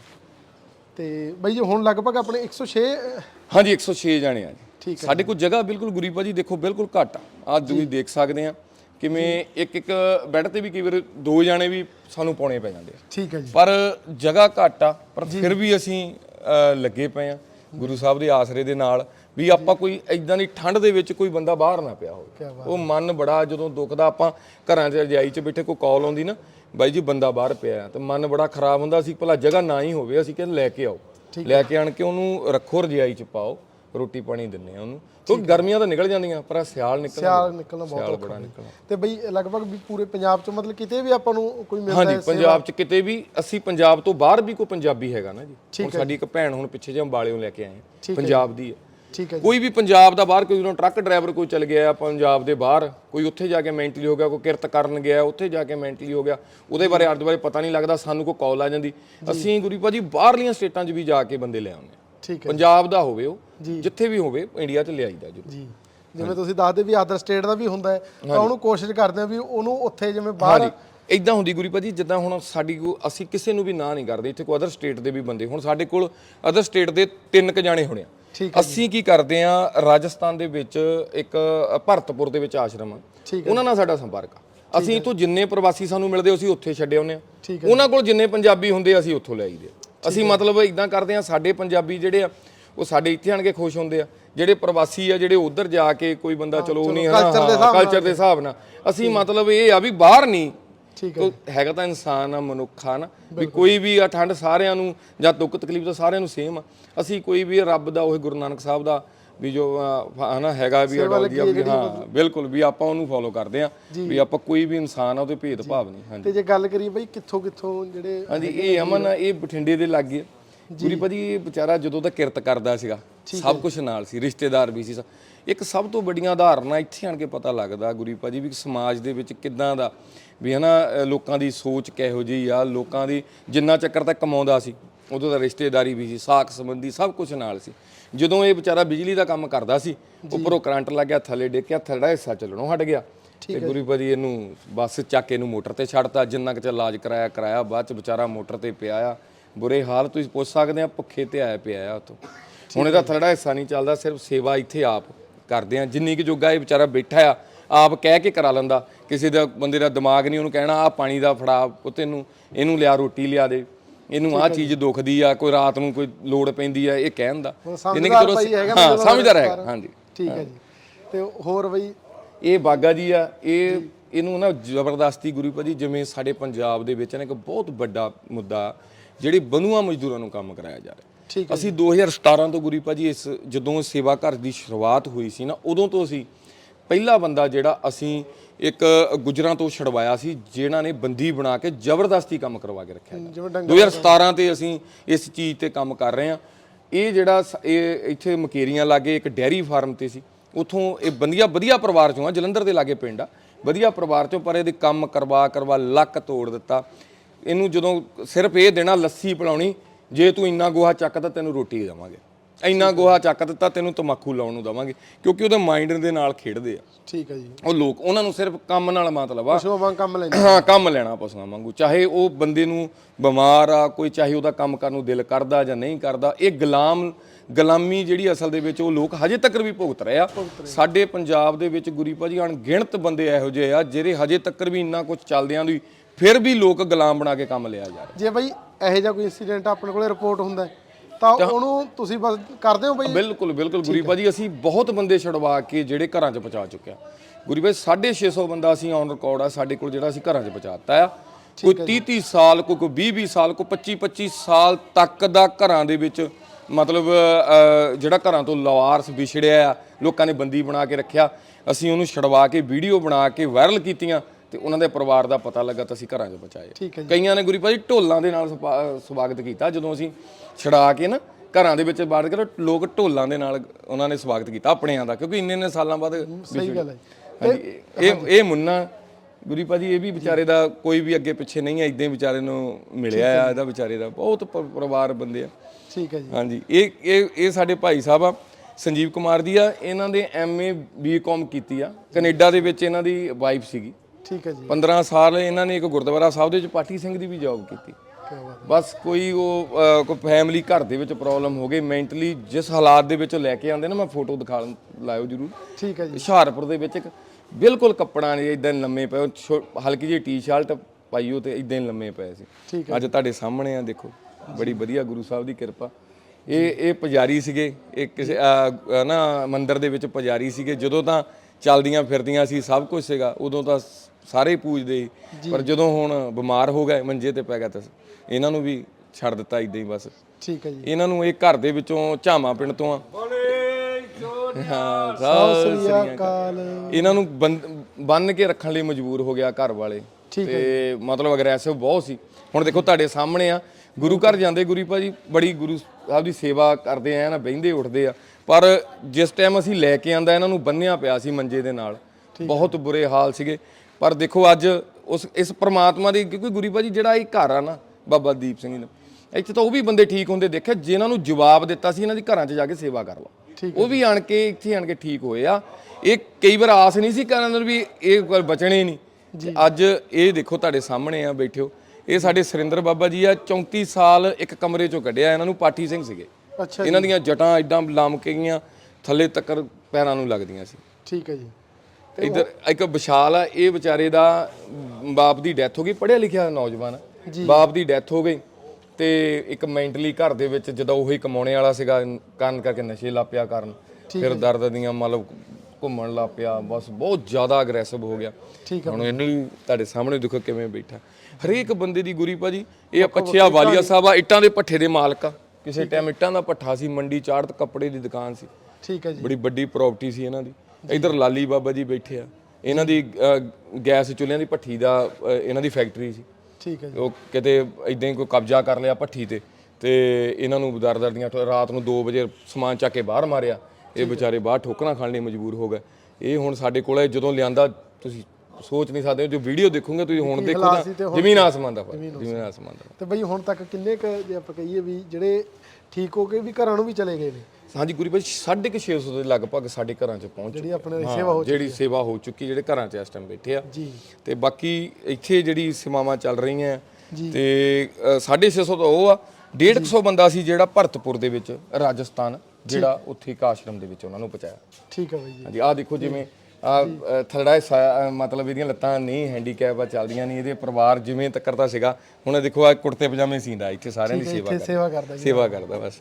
ਤੇ ਬਾਈ ਜੀ ਹੁਣ ਲਗਭਗ ਆਪਣੇ 106 ਹਾਂਜੀ 106 ਜਾਣੇ ਆ ਜੀ। ਠੀਕ ਸਾਡੇ ਕੋਲ ਜਗ੍ਹਾ ਬਿਲਕੁਲ ਗੁਰੀਬਾ ਜੀ ਦੇਖੋ ਬਿਲਕੁਲ ਘੱਟ ਆ। ਅੱਜ ਤੁਸੀਂ ਦੇਖ ਸਕਦੇ ਆ ਕਿਵੇਂ ਇੱਕ ਇੱਕ ਬੈੱਡ ਤੇ ਵੀ ਕਈ ਵਾਰ ਦੋ ਜਾਣੇ ਵੀ ਸਾਨੂੰ ਪਾਉਣੇ ਪੈ ਜਾਂਦੇ ਆ। ਠੀਕ ਹੈ ਜੀ। ਪਰ ਜਗ੍ਹਾ ਘੱਟ ਆ ਪਰ ਫਿਰ ਵੀ ਅਸੀਂ ਲੱਗੇ ਪਏ ਆ ਗੁਰੂ ਸਾਹਿਬ ਦੇ ਆਸਰੇ ਦੇ ਨਾਲ ਵੀ ਆਪਾਂ ਕੋਈ ਇਦਾਂ ਦੀ ਠੰਡ ਦੇ ਵਿੱਚ ਕੋਈ ਬੰਦਾ ਬਾਹਰ ਨਾ ਪਿਆ ਹੋਵੇ। ਉਹ ਮਨ ਬੜਾ ਜਦੋਂ ਦੁਖਦਾ ਆਪਾਂ ਘਰਾਂ 'ਚ ਰਜਾਈ 'ਚ ਬੈਠੇ ਕੋਈ ਕਾਲ ਆਉਂਦੀ ਨਾ ਬਾਈ ਜੀ ਬੰਦਾ ਬਾਹਰ ਪਿਆ ਤੇ ਮਨ ਬੜਾ ਖਰਾਬ ਹੁੰਦਾ ਸੀ ਭਲਾ ਜਗ੍ਹਾ ਨਾ ਹੀ ਹੋਵੇ ਅਸੀਂ ਕਹਿੰਦੇ ਲੈ ਕੇ ਆਓ। ਲੈ ਕੇ ਆਣ ਕੇ ਉਹਨੂੰ ਰੱਖੋ ਰਜਾਈ 'ਚ ਪਾਓ ਰੋਟੀ ਪਾਣੀ ਦਿੰਨੇ ਆ ਉਹਨੂੰ। ਕਿਉਂਕਿ ਗਰਮੀਆਂ ਤਾਂ ਨਿਕਲ ਜਾਂਦੀਆਂ ਪਰ ਆਹ ਸਿਆਲ ਨਿਕਲਣਾ ਸਿਆਲ ਨਿਕਲਣਾ ਬਹੁਤ ਸਿਆਲ ਔਖਾ ਬੜਾ ਨਿਕਲਣਾ। ਤੇ ਬਈ ਲਗਭਗ ਵੀ ਪੂਰੇ ਪੰਜਾਬ ਚ ਮਤਲਬ ਕਿਤੇ ਵੀ ਆਪਾਂ ਨੂੰ ਕੋਈ ਮਿਲਦਾ ਹਾਂਜੀ ਹੈ ਪੰਜਾਬ 'ਚ ਕਿਤੇ ਵੀ ਅਸੀਂ ਪੰਜਾਬ ਤੋਂ ਬਾਹਰ ਵੀ ਕੋਈ ਪੰਜਾਬੀ ਹੈਗਾ ਨਾ ਜੀ। ਹੁਣ ਸਾਡੀ ਇੱਕ ਭੈਣ ਹੁਣ ਪਿੱਛੇ ਜਿਹੇ ਅੰਬਾਲਿਓਂ ਲੈ ਕੇ ਆਏ ਆ। ਪੰਜਾਬ ਦੀ ਹੈ। ਠੀਕ ਹੈ ਕੋਈ ਵੀ ਪੰਜਾਬ ਦਾ ਬਾਹਰ ਕੋਈ ਉਹਨਾਂ ਟਰੱਕ ਡਰਾਈਵਰ ਕੋਈ ਚਲ ਗਿਆ ਪੰਜਾਬ ਦੇ ਬਾਹਰ ਕੋਈ ਉੱਥੇ ਜਾ ਕੇ ਮੈਂਟਲੀ ਹੋ ਗਿਆ ਕੋਈ ਕਿਰਤ ਕਰਨ ਗਿਆ ਉੱਥੇ ਜਾ ਕੇ ਮੈਂਟਲੀ ਹੋ ਗਿਆ ਉਹਦੇ ਬਾਰੇ ਅਰਧ ਬਾਰੇ ਪਤਾ ਨਹੀਂ ਲੱਗਦਾ ਸਾਨੂੰ ਕੋਈ ਕਾਲ ਆ ਜਾਂਦੀ। ਅਸੀਂ ਗੁਰੂ ਭਾਜੀ ਬਾਹਰਲੀਆਂ ਸਟੇਟਾਂ 'ਚ ਵੀ ਜਾ ਕੇ ਬੰਦੇ ਲੈ ਆਉਂਦੇ ਠੀਕ ਹੈ ਪੰਜਾਬ ਦਾ ਹੋਵੇ ਉਹ ਜਿੱਥੇ ਵੀ ਹੋਵੇ ਇੰਡੀਆ 'ਚ ਲਿਆਈਦਾ ਜੀ। ਜੀ ਜਿਵੇਂ ਤੁਸੀਂ ਦੱਸਦੇ ਵੀ ਆਦਰ ਸਟੇਟ ਦਾ ਵੀ ਹੁੰਦਾ ਹੈ ਤਾਂ ਉਹਨੂੰ ਕੋਸ਼ਿਸ਼ ਕਰਦੇ ਆ ਵੀ ਉਹਨੂੰ ਉੱਥੇ ਜਿਵੇਂ ਬਾਹਰ ਇਦਾਂ ਹੁੰਦੀ ਗੁਰੀ ਭਾਜੀ ਜਿੱਦਾਂ ਹੁਣ ਸਾਡੀ ਕੋ ਅਸੀਂ ਕਿਸੇ ਨੂੰ ਵੀ ਨਾ ਨਹੀਂ ਕਰਦੇ ਇੱਥੇ ਕੋਈ ਅਦਰ ਸਟੇਟ ਦੇ ਵੀ ਬੰਦੇ। ਹੁਣ ਸਾਡੇ ਕੋਲ ਅਦਰ ਸਟੇਟ ਦੇ ਤਿੰਨ ਕ ਜਾਣੇ ਹੋਣੇ ਆ। ਅਸੀਂ ਕੀ ਕਰਦੇ ਆ ਰਾਜਸਥਾਨ ਦੇ ਵਿੱਚ ਇੱਕ ਭਰਤਪੁਰ ਦੇ ਵਿੱਚ ਆਸ਼ਰਮ ਆ। ਠੀਕ ਉਹਨਾਂ ਨਾਲ ਸਾਡਾ ਸੰਪਰਕ ਆ। ਅਸੀਂ ਇਥੋਂ ਜਿੰਨੇ ਪ੍ਰਵਾਸੀ ਸਾਨੂੰ ਮਿਲਦੇ ਅਸੀਂ ਉੱਥੇ ਛੱਡੇ ਆਉਂਦੇ ਆ ਠੀਕ ਉਹਨਾਂ ਕੋਲ ਜਿੰਨੇ ਪੰਜਾਬੀ ਹੁੰਦੇ ਅਸੀਂ ਉੱਥੋਂ ਲੈ ਆਈਦੇ। ਅਸੀਂ ਮਤਲਬ ਇਦਾਂ ਕਰਦੇ ਆ ਸਾਡੇ ਪੰਜਾਬੀ ਜਿਹੜੇ ਆ ਉਹ ਸਾਡੇ ਇੱਥੇ ਆਣ ਕੇ ਖੁਸ਼ ਹੁੰਦੇ ਆ। ਜਿਹੜੇ ਪ੍ਰਵਾਸੀ ਆ ਜਿਹੜੇ ਉਧਰ ਜਾ ਕੇ ਕੋਈ ਬੰਦਾ ਚਲੋ ਨਹੀਂ। ਕਲਚਰ ਦੇ ਹਿਸਾਬ ਨਾਲ ਅਸੀਂ ਮਤਲਬ ਇਹ ਆ ਵੀ ਬਾਹਰ ਨਹੀਂ ਠੀਕ ਕੋ ਹੈਗਾ ਤਾਂ ਇਨਸਾਨ ਆ ਮਨੁੱਖ ਆ ਨਾ ਵੀ ਕੋਈ ਵੀ ਆ ਠੰਡ ਸਾਰਿਆਂ ਨੂੰ ਜਾਂ ਦੁੱਖ ਤਕਲੀਫ ਤਾਂ ਸਾਰਿਆਂ ਨੂੰ ਸੇਮ ਆ। ਅਸੀਂ ਕੋਈ ਵੀ ਰੱਬ ਦਾ ਉਹ ਗੁਰੂ ਨਾਨਕ ਸਾਹਿਬ ਦਾ ਵੀ ਜੋ ਹਨਾ ਹੈਗਾ ਵੀ ਅਡੋਲਜੀ ਵੀ ਹਾਂ ਬਿਲਕੁਲ ਵੀ ਆਪਾਂ ਉਹਨੂੰ ਫੋਲੋ ਕਰਦੇ ਆ ਵੀ ਆਪਾਂ ਕੋਈ ਵੀ ਇਨਸਾਨ ਆ ਉਹਦੇ ਭੇਦ ਭਾਵ ਨਹੀਂ ਹਾਂਜੀ। ਤੇ ਜੇ ਗੱਲ ਕਰੀਏ ਬਈ ਕਿੱਥੋਂ ਕਿੱਥੋਂ ਜਿਹੜੇ ਹਾਂਜੀ ਇਹ ਅਮਨ ਆ, ਇਹ ਬਠਿੰਡੇ ਦੇ ਲਾਗੇ ਆ। ਗੁਰੀ ਭਾਜੀ ਵਿਚਾਰਾ ਜਦੋਂ ਦਾ ਕਿਰਤ ਕਰਦਾ ਸੀਗਾ ਸਭ ਕੁਝ ਨਾਲ ਸੀ ਰਿਸ਼ਤੇਦਾਰ ਵੀ ਸੀ ਇੱਕ ਸਭ ਤੋਂ ਵੱਡੀਆਂ ਉਦਾਹਰਨਾਂ ਇੱਥੇ ਆਣ ਕੇ ਪਤਾ ਲੱਗਦਾ ਗੁਰੀ ਭਾਜੀ ਵੀ ਸਮਾਜ ਦੇ ਵਿੱਚ ਕਿੱਦਾਂ ਦਾ ਵੀ ਹਨਾ ਲੋਕਾਂ ਦੀ ਸੋਚ ਕਿਹੋ ਜਿਹੀ ਆ ਲੋਕਾਂ ਦੀ ਜਿੰਨਾ ਚੱਕਰ ਤੱਕ ਕਮਾਉਂਦਾ ਸੀ ਉਦੋਂ ਦਾ ਰਿਸ਼ਤੇਦਾਰੀ ਵੀ ਸੀ ਸਾਖ ਸੰਬੰਧੀ ਸਭ ਕੁਝ ਨਾਲ ਸੀ। ਜਦੋਂ ਇਹ ਵਿਚਾਰਾ ਬਿਜਲੀ ਦਾ ਕੰਮ ਕਰਦਾ ਸੀ ਉੱਪਰੋਂ ਕਰੰਟ ਲੱਗਿਆ ਥੱਲੇ ਡਿੱਗਿਆ ਥੜਾ ਹਿੱਸਾ ਚੱਲਣੋਂ ਹਟ ਗਿਆ। ਤੇ ਗੁਰੂ ਭਾਜੀ ਇਹਨੂੰ ਬੱਸ ਚੱਕ ਕੇ ਇਹਨੂੰ ਮੋਟਰ ਤੇ ਛੱਡਤਾ ਜਿੰਨਾ ਕੁ ਚਿਰ ਇਲਾਜ ਕਰਾਇਆ ਕਰਾਇਆ ਬਾਅਦ ਚ ਵਿਚਾਰਾ ਮੋਟਰ ਤੇ ਪਿਆ ਆ। ਬੁਰੇ ਹਾਲ ਤੁਸੀਂ ਪੁੱਛ ਸਕਦੇ ਆ ਭੁੱਖੇ ਤੇ ਆਇਆ ਪਿਆ ਆ ਉਤੋਂ ਹੁਣ ਇਹਦਾ ਥੜਾ ਹਿੱਸਾ ਨਹੀਂ ਚੱਲਦਾ ਸਿਰਫ ਸੇਵਾ ਇੱਥੇ ਆਪ ਕਰਦੇ ਆ। ਜਿੰਨੀ ਕਿ ਜੋਗਾ ਇਹ ਵਿਚਾਰਾ ਬੈਠਾ ਆ ਆਪ ਕਹਿ ਕੇ ਕਰਾ ਲੈਂਦਾ। ਕਿਸੇ ਦਾ ਬੰਦੇ ਦਾ ਦਿਮਾਗ ਨਹੀਂ ਉਹਨੂੰ ਕਹਿਣਾ ਆ ਪਾਣੀ ਦਾ ਫੜਾ ਪੁੱਤ ਇਹਨੂੰ ਇਹਨੂੰ ਲਿਆ ਰੋਟੀ ਲਿਆ ਦੇ। ਇਹਨੂੰ ਆਹ ਚੀਜ਼ ਦੁਖਦੀ ਆ ਕੋਈ ਰਾਤ ਨੂੰ ਕੋਈ ਲੋੜ ਪੈਂਦੀ ਆ ਇਹ ਕਹਿਣ ਦਾ। ਜਿਹਨੇ ਕਿ ਚਲੋ ਹਾਂ ਮਤਲਬ ਸਮਝਦਾਰ ਹੈਗਾ ਹਾਂਜੀ। ਠੀਕ ਹੈ ਜੀ। ਤੇ ਹੋਰ ਬਈ? ਇਹ ਬਾਗਾ ਜੀ ਆ ਇਹ ਇਹਨੂੰ ਨਾ ਜ਼ਬਰਦਸਤੀ ਗੁਰੂ ਭਾਜੀ ਜਿਵੇਂ ਸਾਡੇ ਪੰਜਾਬ ਦੇ ਵਿੱਚ ਨਾ ਇੱਕ ਬਹੁਤ ਵੱਡਾ ਮੁੱਦਾ ਜਿਹੜੀ ਬਨੂਆ ਮਜ਼ਦੂਰਾਂ ਨੂੰ ਕੰਮ ਕਰਾਇਆ ਜਾ ਰਿਹਾ। ਅਸੀਂ 2017 ਤੋਂ ਗੁਰੂ ਭਾਜੀ ਇਸ ਜਦੋਂ ਸੇਵਾ ਘਰ ਦੀ ਸ਼ੁਰੂਆਤ ਹੋਈ ਸੀ ਨਾ ਉਦੋਂ ਤੋਂ ਅਸੀਂ ਪਹਿਲਾ ਬੰਦਾ ਜਿਹੜਾ ਅਸੀਂ ਇੱਕ ਗੁਜਰਾਂ ਤੋਂ ਛਡਵਾਇਆ ਸੀ ਜਿਨ੍ਹਾਂ ਨੇ ਬੰਦੀ ਬਣਾ ਕੇ ਜ਼ਬਰਦਸਤੀ ਕੰਮ ਕਰਵਾ ਕੇ ਰੱਖਿਆ ਡੰਗ 2017 ਤੇ ਅਸੀਂ ਇਸ ਚੀਜ਼ ਤੇ ਕੰਮ ਕਰ ਰਹੇ ਹਾਂ। ਇਹ ਜਿਹੜਾ ਇਹ ਇੱਥੇ ਮਕੇਰੀਆਂ ਲਾਗੇ ਇੱਕ ਡੈਰੀ ਫਾਰਮ ਤੇ ਸੀ। ਉਥੋਂ ਇਹ ਬੰਦੀਆਂ ਵਧੀਆ ਪਰਿਵਾਰ ਚੋਂ ਆ ਜਲੰਧਰ ਦੇ ਲਾਗੇ ਪਿੰਡ ਆ। ਵਧੀਆ ਪਰਿਵਾਰ ਚੋਂ ਪਰ ਇਹਦੇ ਕੰਮ ਕਰਵਾ ਕਰਵਾ ਲੱਕ ਤੋੜ ਦਿੱਤਾ। ਇਹਨੂੰ ਜਦੋਂ ਸਿਰਫ ਇਹ ਦੇਣਾ ਲੱਸੀ ਪਿਲਾਉਣੀ ਜੇ ਤੂੰ ਇੰਨਾ ਗੋਹਾ ਚੱਕਦਾ ਤੈਨੂੰ ਰੋਟੀ ਦੇਵਾਂਗੇ। ਇੰਨਾ ਗੋਹਾ ਚੱਕ ਦਿੱਤਾ ਤੈਨੂੰ ਤਮਾਕੂ ਲਾਉਣ ਨੂੰ ਦੇਵਾਂਗੇ ਕਿਉਂਕਿ ਉਹਦੇ ਮਾਈਂਡ ਦੇ ਨਾਲ ਖੇਡਦੇ ਆ। ਠੀਕ ਹੈ ਜੀ। ਉਹ ਲੋਕ ਉਹਨਾਂ ਨੂੰ ਸਿਰਫ ਕੰਮ ਨਾਲ ਮਤਲਬ ਆ। ਪਸ਼ੂਆਂ ਵਾਂਗ ਕੰਮ ਲੈਂਦੇ ਹਾਂ ਕੰਮ ਲੈਣਾ ਪਸੰਦ ਮੰਗੂ ਚਾਹੇ ਉਹ ਬੰਦੇ ਨੂੰ ਬਿਮਾਰ ਆ ਕੋਈ ਚਾਹੇ ਉਹਦਾ ਕੰਮ ਕਰਨ ਨੂੰ ਦਿਲ ਕਰਦਾ ਜਾਂ ਨਹੀਂ ਕਰਦਾ ਇਹ ਗੁਲਾਮ ਗੁਲਾਮੀ ਜਿਹੜੀ ਅਸਲ ਦੇ ਵਿੱਚ ਉਹ ਲੋਕ ਹਜੇ ਤੱਕ ਵੀ ਭੁਗਤ ਰਹੇ ਆ। ਸਾਡੇ ਪੰਜਾਬ ਦੇ ਵਿੱਚ ਗੁਰੀ ਭਾਜੀ ਅਣਗਿਣਤ ਬੰਦੇ ਇਹੋ ਜਿਹੇ ਆ ਜਿਹੜੇ ਹਜੇ ਤੱਕ ਵੀ ਇੰਨਾ ਕੁਝ ਚੱਲਦਿਆਂ ਦੀ ਫਿਰ ਵੀ ਲੋਕ ਗੁਲਾਮ ਬਣਾ ਕੇ ਕੰਮ ਲਿਆ ਜਾ ਰਿਹਾ। ਜੇ ਬਈ ਇਹੋ ਜਿਹਾ ਕੋਈ ਇਨਸੀਡੈਂਟ ਆਪਣੇ ਕੋਲੇ ਰਿਪੋਰਟ ਹੁੰਦਾ ਹੈ, ਤਾਂ ਉਹਨੂੰ ਤੁਸੀਂ ਬਸ ਕਰਦੇ ਹੋ ਬਈ? ਬਿਲਕੁਲ ਬਿਲਕੁਲ ਗੁਰੀ ਭਾਜੀ ਅਸੀਂ ਬਹੁਤ ਬੰਦੇ ਛਡਵਾ ਕੇ ਜਿਹੜੇ ਘਰਾਂ 'ਚ ਪਹੁੰਚਾ ਚੁੱਕਿਆ ਗੁਰੀ ਭਾਜੀ 650 ਬੰਦਾ ਅਸੀਂ ਔਨ ਰਿਕਾਰਡ ਆ ਸਾਡੇ ਕੋਲ ਜਿਹੜਾ ਅਸੀਂ ਘਰਾਂ 'ਚ ਪਹੁੰਚਾਤਾ ਆ। ਕੋਈ 30 30 ਸਾਲ ਕੋਈ ਕੋਈ 20 20 ਸਾਲ ਕੋਈ 25 25 ਸਾਲ ਤੱਕ ਦਾ ਘਰਾਂ ਦੇ ਵਿੱਚ ਮਤਲਬ ਜਿਹੜਾ ਘਰਾਂ ਤੋਂ ਲਵਾਰਸ ਵਿਛੜਿਆ ਆ ਲੋਕਾਂ ਨੇ ਬੰਦੀ ਬਣਾ ਕੇ ਰੱਖਿਆ। ਅਸੀਂ ਉਹਨੂੰ ਛਡਵਾ ਕੇ ਵੀਡੀਓ ਬਣਾ ਕੇ ਵਾਇਰਲ ਕੀਤੀਆਂ। ਤੇ ਉਹਨਾਂ ਦੇ ਪਰਿਵਾਰ ਦਾ ਪਤਾ ਲੱਗਾ ਤਾਂ ਅਸੀਂ ਘਰਾਂ 'ਚ ਪਹੁੰਚਾਏ। ਠੀਕ ਹੈ ਕਈਆਂ ਨੇ ਗੁਰੀ ਭਾਜੀ ਢੋਲਾਂ ਦੇ ਨਾਲ ਸਵਾਗਤ ਕੀਤਾ ਜਦੋਂ ਅਸੀਂ ਛੜਾ ਕੇ ਨਾ ਘਰਾਂ ਦੇ ਵਿੱਚ ਬਾੜ ਕੇ ਨਾ ਲੋਕ ਢੋਲਾਂ ਦੇ ਨਾਲ ਉਹਨਾਂ ਨੇ ਸਵਾਗਤ ਕੀਤਾ ਆਪਣਿਆਂ ਦਾ ਕਿਉਂਕਿ ਇੰਨੇ ਇੰਨੇ ਸਾਲਾਂ ਬਾਅਦ ਸਹੀ ਗੱਲ ਹੈ। ਇਹ ਇਹ ਮੁੰਨਾ ਗੁਰੀ ਭਾਜੀ ਇਹ ਵੀ ਵਿਚਾਰੇ ਦਾ ਕੋਈ ਵੀ ਅੱਗੇ ਪਿੱਛੇ ਨਹੀਂ ਹੈ ਇਦਾਂ ਹੀ ਵਿਚਾਰੇ ਨੂੰ ਮਿਲਿਆ ਆ ਇਹਦਾ ਵਿਚਾਰੇ ਦਾ ਬਹੁਤ ਪਰਿਵਾਰ ਬੰਦੇ ਆ। ਠੀਕ ਹੈ ਜੀ। ਹਾਂਜੀ ਇਹ ਇਹ ਇਹ ਸਾਡੇ ਭਾਈ ਸਾਹਿਬ ਆ ਸੰਜੀਵ ਕੁਮਾਰ ਦੀ ਆ ਇਹਨਾਂ ਦੇ ਐਮਏ ਬੀਕਾਮ ਕੀਤੀ ਆ ਕੈਨੇਡਾ ਦੇ ਵਿੱਚ ਇਹਨਾਂ ਦੀ ਵਾਈਫ ਸੀਗੀ। ਠੀਕ ਹੈ ਜੀ। 15 ਸਾਲ ਇਹਨਾਂ ਨੇ ਇੱਕ ਗੁਰਦੁਆਰਾ ਸਾਹਿਬ ਦੇ ਵਿੱਚ ਪਾਠੀ ਸਿੰਘ ਦੀ ਵੀ ਜੌਬ ਕੀਤੀ। ਬਸ ਕੋਈ ਉਹ ਕੋਈ ਫੈਮਿਲੀ ਘਰ ਦੇ ਵਿੱਚ ਪ੍ਰੋਬਲਮ ਹੋ ਗਈ ਮੈਂਟਲੀ ਜਿਸ ਹਾਲਾਤ ਦੇ ਵਿੱਚ ਲੈ ਕੇ ਆਉਂਦੇ ਨਾ ਮੈਂ ਫੋਟੋ ਦਿਖਾ ਲਾਇਓ ਜਰੂਰ। ਠੀਕ ਹੈ ਜੀ। ਹੁਸ਼ਿਆਰਪੁਰ ਦੇ ਵਿੱਚ ਇੱਕ ਬਿਲਕੁਲ ਕੱਪੜਾ ਨਹੀਂ ਇਦਾਂ ਲੰਮੇ ਪਏ ਹਲਕੀ ਜਿਹੀ ਟੀ-ਸ਼ਰਟ ਪਾਈ ਉਹ ਤੇ ਇਦਾਂ ਲੰਮੇ ਪਏ ਸੀ। ਠੀਕ ਅੱਜ ਤੁਹਾਡੇ ਸਾਹਮਣੇ ਆ ਦੇਖੋ ਬੜੀ ਵਧੀਆ ਗੁਰੂ ਸਾਹਿਬ ਦੀ ਕਿਰਪਾ। ਇਹ ਇਹ ਪੁਜਾਰੀ ਸੀਗੇ ਇਹ ਕਿਸੇ ਨਾ ਮੰਦਿਰ ਦੇ ਵਿੱਚ ਪੁਜਾਰੀ ਸੀਗੇ। ਜਦੋਂ ਤਾਂ ਚਲਦੀਆਂ ਫਿਰਦੀਆਂ ਸੀ ਸਭ ਕੁਝ ਸੀਗਾ ਉਦੋਂ ਤਾਂ ਸਾਰੇ ਪੂਜਦੇ ਸੀ। ਪਰ ਜਦੋਂ ਹੁਣ ਬਿਮਾਰ ਹੋ ਗਏ ਮੰਜੇ ਤੇ ਪੈ ਗਿਆ ਤਾਂ ਇਹਨਾਂ ਨੂੰ ਵੀ ਛੱਡ ਦਿੱਤਾ ਇਦਾਂ ਹੀ ਬਸ। ਠੀਕ ਹੈ ਜੀ। ਇਹਨਾਂ ਨੂੰ ਇਹ ਘਰ ਦੇ ਵਿੱਚੋਂ ਝਾਮਾ ਪਿੰਡ ਤੋਂ ਆ। ਹਾਂ ਸਤਿ ਸਤਿ ਸ੍ਰੀ ਸ੍ਰੀ ਅਕਾਲ। ਇਹਨਾਂ ਨੂੰ ਬੰਨ ਕੇ ਰੱਖਣ ਲਈ ਮਜਬੂਰ ਹੋ ਗਿਆ ਘਰ ਵਾਲੇ। ਤੇ ਮਤਲਬ ਅਗਰੈਸਿਵ ਬਹੁਤ ਸੀ। ਹੁਣ ਦੇਖੋ ਤੁਹਾਡੇ ਸਾਹਮਣੇ ਆ ਗੁਰੂ ਘਰ ਜਾਂਦੇ ਗੁਰੀ ਭਾਜੀ ਬੜੀ ਗੁਰੂ ਸਾਹਿਬ ਦੀ ਸੇਵਾ ਕਰਦੇ ਆ ਨਾ ਬਹਿੰਦੇ ਉੱਠਦੇ ਆ। ਪਰ ਜਿਸ ਟਾਈਮ ਅਸੀਂ ਲੈ ਕੇ ਆਂਦਾ ਇਹਨਾਂ ਨੂੰ ਬੰਨਿਆ ਪਿਆ ਸੀ ਮੰਜੇ ਦੇ ਨਾਲ। ਬਹੁਤ ਬੁਰੇ ਹਾਲ ਸੀਗੇ। ਪਰ ਦੇਖੋ ਅੱਜ ਉਸ ਇਸ ਪ੍ਰਮਾਤਮਾ ਦੀ ਕਿਉਂਕਿ ਗੁਰੀ ਭਾਜੀ ਜਿਹੜਾ ਇਹ ਘਰ ਆ ਨਾ ਬਾਬਾ ਦੀਪ ਸਿੰਘ ਜੀ ਦਾ ਇੱਥੇ ਤਾਂ ਉਹ ਵੀ ਬੰਦੇ ਠੀਕ ਹੁੰਦੇ ਦੇਖਿਆ ਜਿਨ੍ਹਾਂ ਨੂੰ ਜਵਾਬ ਦਿੱਤਾ ਸੀ ਇਹਨਾਂ ਦੀ ਘਰਾਂ 'ਚ ਜਾ ਕੇ ਸੇਵਾ ਕਰ ਲਓ। ਉਹ ਵੀ ਆਣ ਕੇ ਇੱਥੇ ਆਣ ਕੇ ਠੀਕ ਹੋਏ ਆ। ਇਹ ਕਈ ਵਾਰ ਆਸ ਨਹੀਂ ਸੀ ਕਰਨ ਵੀ ਇਹ ਬਚਣੇ ਨਹੀਂ। ਅੱਜ ਇਹ ਦੇਖੋ ਤੁਹਾਡੇ ਸਾਹਮਣੇ ਆ ਬੈਠਿਓ। ਇਹ ਸਾਡੇ ਸੁਰਿੰਦਰ ਬਾਬਾ ਜੀ ਆ 34 ਸਾਲ ਇੱਕ ਕਮਰੇ ਚੋਂ ਕੱਢਿਆ ਇਹਨਾਂ ਨੂੰ ਪਾਠੀ ਸਿੰਘ ਸੀਗੇ। ਅੱਛਾ ਇਹਨਾਂ ਦੀਆਂ ਜਟਾਂ ਇਦਾਂ ਲੰਮ ਕੇ ਗਈਆਂ ਥੱਲੇ ਤੱਕਰ ਪੈਰਾਂ ਨੂੰ ਲੱਗਦੀਆਂ ਸੀ। ਠੀਕ ਹੈ ਜੀ। ਇਧਰ ਇੱਕ ਵਿਸ਼ਾਲ ਆ ਇਹ ਵਿਚਾਰੇ ਦਾ ਬਾਪ ਦੀ ਡੈਥ ਹੋ ਗਈ ਪੜ੍ਹਿਆ ਲਿਖਿਆ ਨੌਜਵਾਨ। ਬਾਪ ਦੀ ਡੈਥ ਹੋ ਗਈ ਤੇ ਇੱਕ ਮੈਂਟਲੀ ਘਰ ਦੇ ਵਿੱਚ ਜਦੋਂ ਉਹੀ ਕਮਾਉਣੇ ਵਾਲਾ ਸੀਗਾ ਕਾਰਨ ਕਰਕੇ ਨਸ਼ੇ ਲਾਪਿਆ ਕਰਨ ਫਿਰ ਦਰਦ ਦੀਆਂ ਮਤਲਬ ਘੁੰਮਣ ਲੱਪਿਆ ਬਸ ਬਹੁਤ ਜ਼ਿਆਦਾ ਅਗਰੈਸਿਵ ਹੋ ਗਿਆ। ਠੀਕ ਹੁਣ ਇਹਨੂੰ ਤੁਹਾਡੇ ਸਾਹਮਣੇ ਦੇਖੋ ਕਿਵੇਂ ਬੈਠਾ। ਹਰੇਕ ਬੰਦੇ ਦੀ ਗੁਰੀ ਭਾਜੀ ਇਹ ਪੱਛਿਆ ਵਾਲੀਆ ਸਾਹਿਬ ਆ ਇੱਟਾਂ ਦੇ ਪੱਠੇ ਦੇ ਮਾਲਕ ਆ। ਕਿਸੇ ਟਾਈਮ ਇੱਟਾਂ ਦਾ ਪੱਠਾ ਸੀ ਮੰਡੀ ਚਾੜਤ ਕੱਪੜੇ ਦੀ ਦੁਕਾਨ ਸੀ। ਠੀਕ ਹੈ ਜੀ। ਬੜੀ ਵੱਡੀ ਪ੍ਰਾਪਰਟੀ ਸੀ ਇਹਨਾਂ ਦੀ। ਇਧਰ ਲਾਲੀ ਬਾਬਾ ਜੀ ਬੈਠੇ ਆ। ਇਹਨਾਂ ਦੀ ਅ, ਗੈਸ ਚੁੱਲ੍ਹਿਆਂ ਦੀ ਭੱਠੀ ਦਾ ਅ, ਇਹਨਾਂ ਦੀ ਫੈਕਟਰੀ ਸੀ। ਠੀਕ ਹੈ ਜੀ। ਉਹ ਕਿਤੇ ਇਦਾਂ ਹੀ ਕੋਈ ਕਬਜ਼ਾ ਕਰ ਲਿਆ ਭੱਠੀ ਤੇ। ਤੇ ਇਹਨਾਂ ਨੂੰ ਦਰ ਦਰ ਦੀਆਂ ਠੋ- ਰਾਤ ਨੂੰ 2 ਵਜੇ ਸਮਾਨ ਚੱਕ ਕੇ ਬਾਹਰ ਮਾਰਿਆ। ਇਹ ਵਿਚਾਰੇ ਬਾਹਰ ਠੋਕਰਾਂ ਖਾਣ ਲਈ ਮਜਬੂਰ ਹੋ ਗਏ। ਇਹ ਹੁਣ ਸਾਡੇ ਕੋਲੇ ਜਦੋਂ ਲਿਆਂਦਾ ਤੁਸੀਂ ਸੋਚ ਨਹੀਂ ਸਕਦੇ ਜੋ ਵੀਡੀਓ ਦੇਖੋਗੇ ਤੁਸੀਂ ਹੁਣ ਦੇਖੋ ਹਾਲਾਤ ਸੀ ਤੇ ਤਾਂ ਹੁਣ ਜ਼ਮੀਨ ਆਸਮਾਨ ਦਾ ਫ਼ਰਕ ਜ਼ਮੀਨ ਆਸਮਾਨ ਦਾ। ਤੇ ਬਈ ਹੁਣ ਤੱਕ ਕਿੰਨੇ ਕ ਜੇ ਆਪਾਂ ਕਹੀਏ ਵੀ ਜਿਹੜੇ ਠੀਕ ਹੋ ਕੇ ਵੀ ਘਰਾਂ ਨੂੰ ਵੀ ਚਲੇ ਗਏ ਨੇ। ਹਾਂਜੀ ਗੁਰੂ ਭਾਈ 650 ਦੇ ਲਗਭਗ ਸਾਡੇ ਘਰਾਂ 'ਚ ਪਹੁੰਚ ਜਿਹੜੀ ਆਪਣੇ ਸੇਵਾ ਹੋ ਜਿਹੜੀ ਸੇਵਾ ਹੋ ਚੁੱਕੀ ਜਿਹੜੇ ਘਰਾਂ 'ਚ ਇਸ ਟਾਈਮ ਬੈਠੇ ਆ। ਜੀ। ਤੇ ਬਾਕੀ ਇੱਥੇ ਜਿਹੜੀ ਸੇਵਾਵਾਂ ਚੱਲ ਰਹੀਆਂ ਤੇ ਅ, 650 ਤਾਂ ਉਹ ਆ 150 ਬੰਦਾ ਸੀ ਜਿਹੜਾ ਭਰਤਪੁਰ ਦੇ ਵਿੱਚ ਰਾਜਸਥਾਨ ਜਿਹੜਾ ਉੱਥੇ ਇੱਕ ਆਸ਼ਰਮ ਦੇ ਵਿੱਚ ਉਹਨਾਂ ਨੂੰ ਪਹੁੰਚਾਇਆ। ਠੀਕ ਹੈ ਬਈ ਜੀ। ਹਾਂਜੀ ਆਹ ਦੇਖੋ ਜਿਵੇਂ ਆ ਥਰੜਾ ਹਿੱਸਾ ਮਤਲਬ ਇਹਦੀਆਂ ਲੱਤਾਂ ਨਹੀਂ ਹੈਂਡੀਕੈਪ ਆ ਚੱਲਦੀਆਂ ਨਹੀਂ ਇਹਦੇ ਪਰਿਵਾਰ ਜਿਵੇਂ ਤੱਕਰ ਦਾ ਸੀਗਾ ਹੁਣ ਇਹ ਦੇਖੋ ਆ ਕੁੜਤੇ ਪਜਾਮੇ ਸੀਂਦਾ ਇੱਥੇ ਸਾਰਿਆਂ ਦੀ ਸੇਵਾ ਇੱਥੇ ਸੇਵਾ ਕਰਦਾ ਜੀ। ਸੇਵਾ ਕਰਦਾ ਬਸ।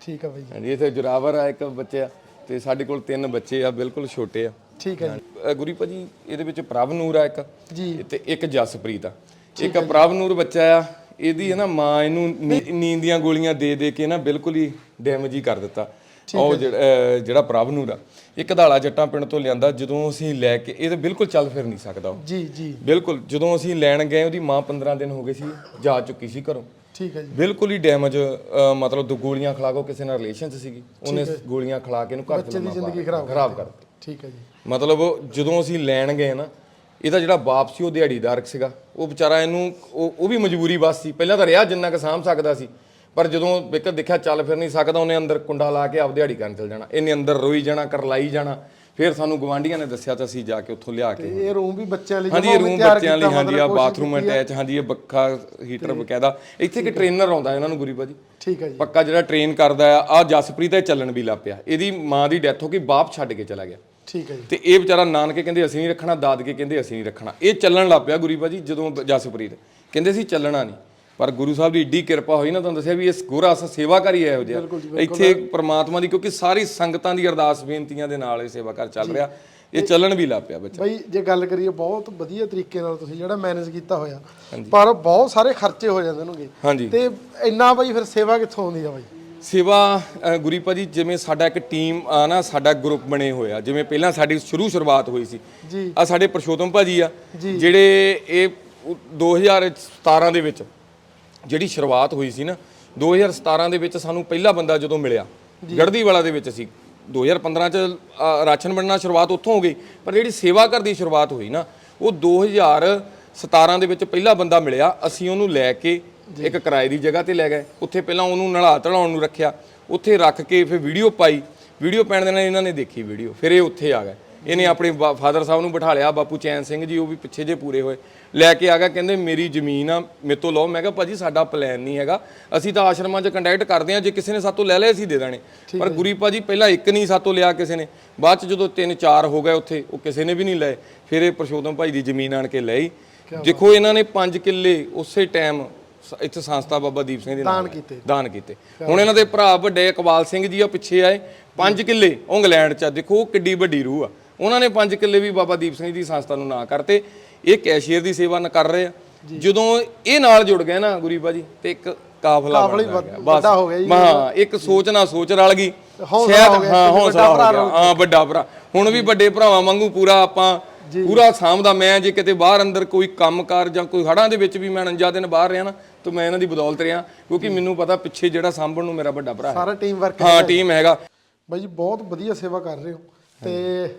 ਠੀਕ ਹੈ ਬਈ ਜੀ। ਹਾਂਜੀ ਇੱਥੇ ਜੁਰਾਵਰ ਆ ਇੱਕ ਬੱਚਾ ਤੇ ਸਾਡੇ ਕੋਲ ਤਿੰਨ ਬੱਚੇ ਆ ਬਿਲਕੁਲ ਛੋਟੇ ਆ। ਠੀਕ ਹੈ ਜੀ। ਅ, ਗੁਰੀ ਭਾਜੀ ਇਹਦੇ ਵਿੱਚ ਪ੍ਰਭ ਨੂਰ ਆ ਇੱਕ ਜੀ। ਤੇ ਇੱਕ ਜਸਪ੍ਰੀਤ ਆ। ਇੱਕ ਪ੍ਰਭ ਨੂਰ ਬੱਚਾ ਆ ਇਹਦੀ ਹੈ ਨਾ ਮਾਂ ਇਹਨੂੰ ਨੀ- ਨੀਂਦ ਦੀਆਂ ਗੋਲੀਆਂ ਦੇ ਦੇ ਕੇ ਨਾ ਬਿਲਕੁਲ ਹੀ ਡੈਮੇਜ ਹੀ ਕਰ ਦਿੱਤਾ। ਉਹ ਜਿਹੜਾ ਪ੍ਰਭ ਨੂਰ ਆ ਇੱਕ ਧਾਲਾ ਜੱਟਾਂ ਪਿੰਡ ਤੋਂ ਲਿਆਂਦਾ ਜਦੋਂ ਅਸੀਂ ਲੈ ਕੇ ਇਹ ਤਾਂ ਬਿਲਕੁਲ ਚੱਲ ਫਿਰ ਨਹੀਂ ਸਕਦਾ ਉਹ। ਜੀ ਜੀ। ਬਿਲਕੁਲ ਜਦੋਂ ਅਸੀਂ ਲੈਣ ਗਏ ਉਹਦੀ ਮਾਂ 15 ਦਿਨ ਹੋ ਗਏ ਸੀ ਜਾ ਚੁੱਕੀ ਸੀ ਘਰੋਂ। ਠੀਕ ਹੈ ਜੀ। ਬਿਲਕੁਲ ਹੀ ਡੈਮੇਜ ਮਤਲਬ ਦੋ ਗੋਲੀਆਂ ਖਿਲਾ ਕੇ ਕਿਸੇ ਨਾਲ ਰਿਲੇਸ਼ਨ ਸੀਗੀ। ਉਹਨੇ ਗੋਲੀਆਂ ਖਿਲਾ ਕੇ ਇਹਨੂੰ ਘਰ ਬੱਚੇ ਦੀ ਜ਼ਿੰਦਗੀ ਖਰਾਬ ਕਰ ਦਿੱਤੀ। ਠੀਕ ਹੈ ਜੀ। ਮਤਲਬ ਜਦੋਂ ਅਸੀਂ ਲੈਣ ਗਏ ਨਾ ਇਹਦਾ ਜਿਹੜਾ ਬਾਪ ਸੀ ਉਹ ਦਿਹਾੜੀਦਾਰ ਸੀਗਾ। ਉਹ ਵਿਚਾਰਾ ਇਹਨੂੰ ਉਹ ਉਹ ਵੀ ਮਜਬੂਰੀ ਬਸ ਸੀ ਪਹਿਲਾਂ ਤਾਂ ਰਿਹਾ ਜਿੰਨਾ ਕੁ ਸਾਂਭ ਸਕਦਾ ਸੀ। ਪਰ ਜਦੋਂ ਵਿਕਰ ਦੇਖਿਆ ਚੱਲ ਫਿਰ ਨਹੀਂ ਸਕਦਾ ਉਹਨੇ ਅੰਦਰ ਕੁੰਡਾ ਲਾ ਕੇ ਆਪ ਦਿਹਾੜੀ ਕਰਨ ਚਲ ਜਾਣਾ। ਇਹਨੇ ਅੰਦਰ ਰੋਈ ਜਾਣਾ ਕਰਲਾਈ ਜਾਣਾ। ਫਿਰ ਸਾਨੂੰ ਗਵਾਂਢੀਆਂ ਨੇ ਦੱਸਿਆ ਤਾਂ ਅਸੀਂ ਜਾ ਕੇ ਉੱਥੋਂ ਲਿਆ ਕੇ ਇਹ ਰੂਮ ਵੀ ਬੱਚਿਆਂ ਲਈ ਹਾਂਜੀ ਇਹ ਰੂਮ ਬੱਚਿਆਂ ਲਈ ਹਾਂਜੀ ਆ ਬਾਥਰੂਮ ਅਟੈਚ ਹਾਂਜੀ ਇਹ ਪੱਖਾ ਹੀਟਰ ਬਕਾਇਦਾ। ਇੱਥੇ ਇੱਕ ਟ੍ਰੇਨਰ ਆਉਂਦਾ ਇਹਨਾਂ ਨੂੰ ਗੁਰੀ ਭਾਜੀ। ਠੀਕ ਹੈ ਜੀ। ਪੱਕਾ ਜਿਹੜਾ ਟ੍ਰੇਨ ਕਰਦਾ ਆ ਆ ਜਸਪ੍ਰੀਤ ਇਹ ਚੱਲਣ ਵੀ ਲੱਗ ਪਿਆ। ਇਹਦੀ ਮਾਂ ਦੀ ਡੈਥ ਹੋ ਗਈ ਬਾਪ ਛੱਡ ਕੇ ਚਲਾ ਗਿਆ। ਠੀਕ ਹੈ ਜੀ। ਤੇ ਇਹ ਵਿਚਾਰਾ ਨਾਨਕੇ ਕਹਿੰਦੇ ਅਸੀਂ ਨਹੀਂ ਰੱਖਣਾ ਦਾਦਕੇ ਕਹਿੰਦੇ ਅਸੀਂ ਨਹੀਂ ਰੱਖਣਾ। ਇਹ ਚੱਲਣ ਲੱਗ ਪਿਆ ਗੁਰੀ ਭਾਜੀ ਜਦੋਂ ਜਸਪ੍ਰੀਤ। ਕਹਿੰਦੇ ਸੀ ਚੱਲਣਾ ਨਹੀਂ। ਪਰ ਗੁਰੂ ਸਾਹਿਬ ਦੀ ਏਡੀ ਕਿਰਪਾ ਹੋਈ ਨਾ ਤੁਹਾਨੂੰ ਦੱਸਿਆ ਵੀ ਇਸ ਗੋਰਾ ਅਸ ਸੇਵਾ ਕਰੀ ਇਹੋ ਜਿਹਾ। ਇੱਥੇ ਪ੍ਰਮਾਤਮਾ ਦੀ ਕਿਉਂਕਿ ਸਾਰੀ ਸੰਗਤਾਂ ਦੀ ਅਰਦਾਸ ਬੇਨਤੀਆਂ ਦੇ ਨਾਲ ਇਹ ਸੇਵਾ ਕਰ ਚੱਲ ਰਿਹਾ। ਇਹ ਚੱਲਣ ਵੀ ਲੱਗ ਪਿਆ ਬੱਚਾ ਬਈ ਜੇ ਗੱਲ ਕਰੀਏ ਬਹੁਤ ਵਧੀਆ ਤਰੀਕੇ ਨਾਲ ਤੁਸੀਂ ਜਿਹੜਾ ਮੈਨੇਜ ਕੀਤਾ ਹੋਇਆ ਪਰ ਬਹੁਤ ਸਾਰੇ ਖਰਚੇ ਹੋ ਜਾਂਦੇ ਨੇਗੇ। ਹਾਂਜੀ। ਤੇ ਇੰਨਾ ਬਈ ਫਿਰ ਸੇਵਾ ਕਿੱਥੋਂ ਆਉਂਦੀ ਆ ਬਈ? ਸੇਵਾ ਗੁਰੀ ਭਾਜੀ ਜਿਵੇਂ ਸਾਡਾ ਇੱਕ ਟੀਮ ਆ ਨਾ ਸਾਡਾ ਗਰੁੱਪ ਬਣੇ ਹੋਇਆ। ਜਿਵੇਂ ਪਹਿਲਾਂ ਸਾਡੀ ਸ਼ੁਰੂ ਸ਼ੁਰੂਆਤ ਹੋਈ ਸੀ। ਆ ਸਾਡੇ ਪਰਸ਼ੋਤਮ ਭਾਜੀ ਆ ਜਿਹੜੇ ਇਹ 2017 ਦੇ ਵਿੱਚ ਜਿਹੜੀ ਸ਼ੁਰੂਆਤ ਹੋਈ ਸੀ ਨਾ 2017 ਦੇ ਵਿੱਚ ਸਾਨੂੰ ਪਹਿਲਾ ਬੰਦਾ ਜਦੋਂ ਮਿਲਿਆ ਗੜਦੀ ਵਾਲਾ ਦੇ ਵਿੱਚ ਸੀ 2015 ਚ ਰਾਸ਼ਨ ਵੰਡਣਾ ਸ਼ੁਰੂਆਤ ਉੱਥੋਂ ਹੋ ਗਈ ਪਰ ਜਿਹੜੀ ਸੇਵਾ ਘਰ ਦੀ ਸ਼ੁਰੂਆਤ ਹੋਈ ਨਾ ਉਹ 2017 ਦੇ ਵਿੱਚ ਪਹਿਲਾ ਬੰਦਾ ਮਿਲਿਆ ਅਸੀਂ ਉਹਨੂੰ ਲੈ ਕੇ ਇੱਕ ਕਿਰਾਏ ਦੀ ਜਗ੍ਹਾ ਤੇ ਲੈ ਗਏ। ਉੱਥੇ ਪਹਿਲਾਂ ਉਹਨੂੰ ਨਲਾ ਧੜਾਉਣ ਨੂੰ ਰੱਖਿਆ ਉੱਥੇ ਰੱਖ ਕੇ ਫਿਰ ਵੀਡੀਓ ਪਾਈ। ਵੀਡੀਓ ਪੈਣ ਦੇ ਨਾਲ ਇਹਨਾਂ ਨੇ ਦੇਖੀ ਵੀਡੀਓ ਫਿਰ ਇਹ ਉੱਥੇ ਆ ਗਏ। ਇਹਨੇ ਆਪਣੇ ਫਾਦਰ ਸਾਹਿਬ ਨੂੰ ਬਿਠਾ ਲਿਆ ਬਾਪੂ ਚੈਨ ਸਿੰਘ ਜੀ ਉਹ ਵੀ ਪਿੱਛੇ ਜੇ ਪੂਰੇ ਹੋਏ। ਲੈ ਕੇ ਆ ਗਿਆ ਕਹਿੰਦੇ ਮੇਰੀ ਜ਼ਮੀਨ ਆ ਮੇਰੇ ਤੋਂ ਲਓ। ਮੈਂ ਕਿਹਾ ਭਾਜੀ ਸਾਡਾ ਪਲਾਨ ਨਹੀਂ ਹੈਗਾ। ਅਸੀਂ ਤਾਂ ਆਸ਼ਰਮਾਂ 'ਚ ਕੰਟੈਕਟ ਕਰਦੇ ਆ ਜੇ ਕਿਸੇ ਨੇ ਸਾਤੋਂ ਲੈ ਲਿਆ ਅਸੀਂ ਦੇ ਦੇਣੇ। ਪਰ ਗੁਰੀ ਭਾਜੀ ਪਹਿਲਾਂ ਇੱਕ ਨਹੀਂ ਸਾਤੋਂ ਲਿਆ ਕਿਸੇ ਨੇ। ਬਾਅਦ 'ਚ ਜਦੋਂ ਤਿੰਨ ਚਾਰ ਹੋ ਗਏ ਉੱਥੇ ਉਹ ਕਿਸੇ ਨੇ ਵੀ ਨਹੀਂ ਲਏ। ਫਿਰ ਇਹ ਪ੍ਰਸ਼ੋਤਮ ਭਾਈ ਦੀ ਜ਼ਮੀਨ ਆਣ ਕੇ ਲਈ। ਦੇਖੋ ਇਹਨਾਂ ਨੇ 5 ਕਿੱਲੇ ਉਸੇ ਟਾਈਮ ਇੱਥੇ ਸੰਸਥਾ ਬਾਬਾ ਦੀਪ ਸਿੰਘ ਦੇ ਨਾਮ ਦਾਨ ਕੀਤੇ। ਦਾਨ ਕੀਤੇ। ਹੁਣ ਇਹਨਾਂ ਦੇ ਭਰਾ ਵੱਡੇ ਇਕਬਾਲ ਸਿੰਘ ਜੀ ਆ ਪਿੱਛੇ ਆਏ। 5 ਕਿੱਲੇ ਉਹ ਇੰਗਲੈਂਡ ਚ ਆ। ਦੇਖੋ ਕਿੱਡੀ ਵੱਡੀ ਰੂਹ ਆ। ਉਹਨਾਂ ਨੇ 5 ਕਿੱਲੇ ਵੀ ਬਾਬਾ ਦੀਪ ਸਿੰਘ ਦੀ ਸੰਸਥਾ ਨੂੰ ਨਾ ਕਰਤੇ। ਇਹ ਕੈਸ਼ੀਅਰ ਦੀ ਸੇਵਾ ਨ ਕਰ ਰਹੇ ਆ। ਜਦੋਂ ਇਹ ਨਾਲ ਜੁੜ ਗਏ ਨਾ ਗੁਰੀ ਬਾਜੀ ਤੇ ਇੱਕ ਕਾਫਲਾ ਬਣ ਵੱਡ- ਗਿਆ ਵੱਡਾ ਹੋ ਗਿਆ ਜੀ। ਹਾਂ ਇੱਕ ਸੋਚ ਨਾਲ ਸੋਚ ਰਲ ਗਈ। ਸ਼ਾਇਦ ਹੋ ਹਾਂ ਹੌਸਲਾ ਗਿਆ। ਹਾਂ ਵੱਡਾ ਭਰਾ। ਹੁਣ ਵੀ ਵੱਡੇ ਭਰਾਵਾਂ ਵਾਂਗੂ ਪੂਰਾ ਆਪਾਂ ਪੂਰਾ ਸਾਂਭਦਾ ਮੈਂ ਜੇ ਕਿਤੇ ਬਾਹਰ ਅੰਦਰ ਕੋਈ ਕੰਮਕਾਰ ਜਾਂ ਕੋਈ ਹੜਾਂ ਦੇ ਵਿੱਚ ਵੀ ਮੈਂ 49 ਦਿਨ ਬਾਹਰ ਰਿਹਾ ਨਾ ਤਾਂ ਮੈਂ ਇਹਨਾਂ ਦੀ ਬਦੌਲਤ ਰਿਹਾ ਕਿਉਂਕਿ ਮੈਨੂੰ ਪਤਾ ਪਿੱਛੇ ਜਿਹੜਾ ਸਾਂਭਣ ਨੂੰ ਮੇਰਾ ਵੱਡਾ ਭਰਾ ਹੈ। ਸਾਰਾ ਟੀਮ ਵਰਕ ਹਾਂ ਟੀਮ ਹੈਗਾ। ਬਾਈ ਜੀ ਬਹੁਤ ਵਧੀਆ ਸੇਵਾ ਕਰ ਰਹੇ ਹੋ। ਤੇ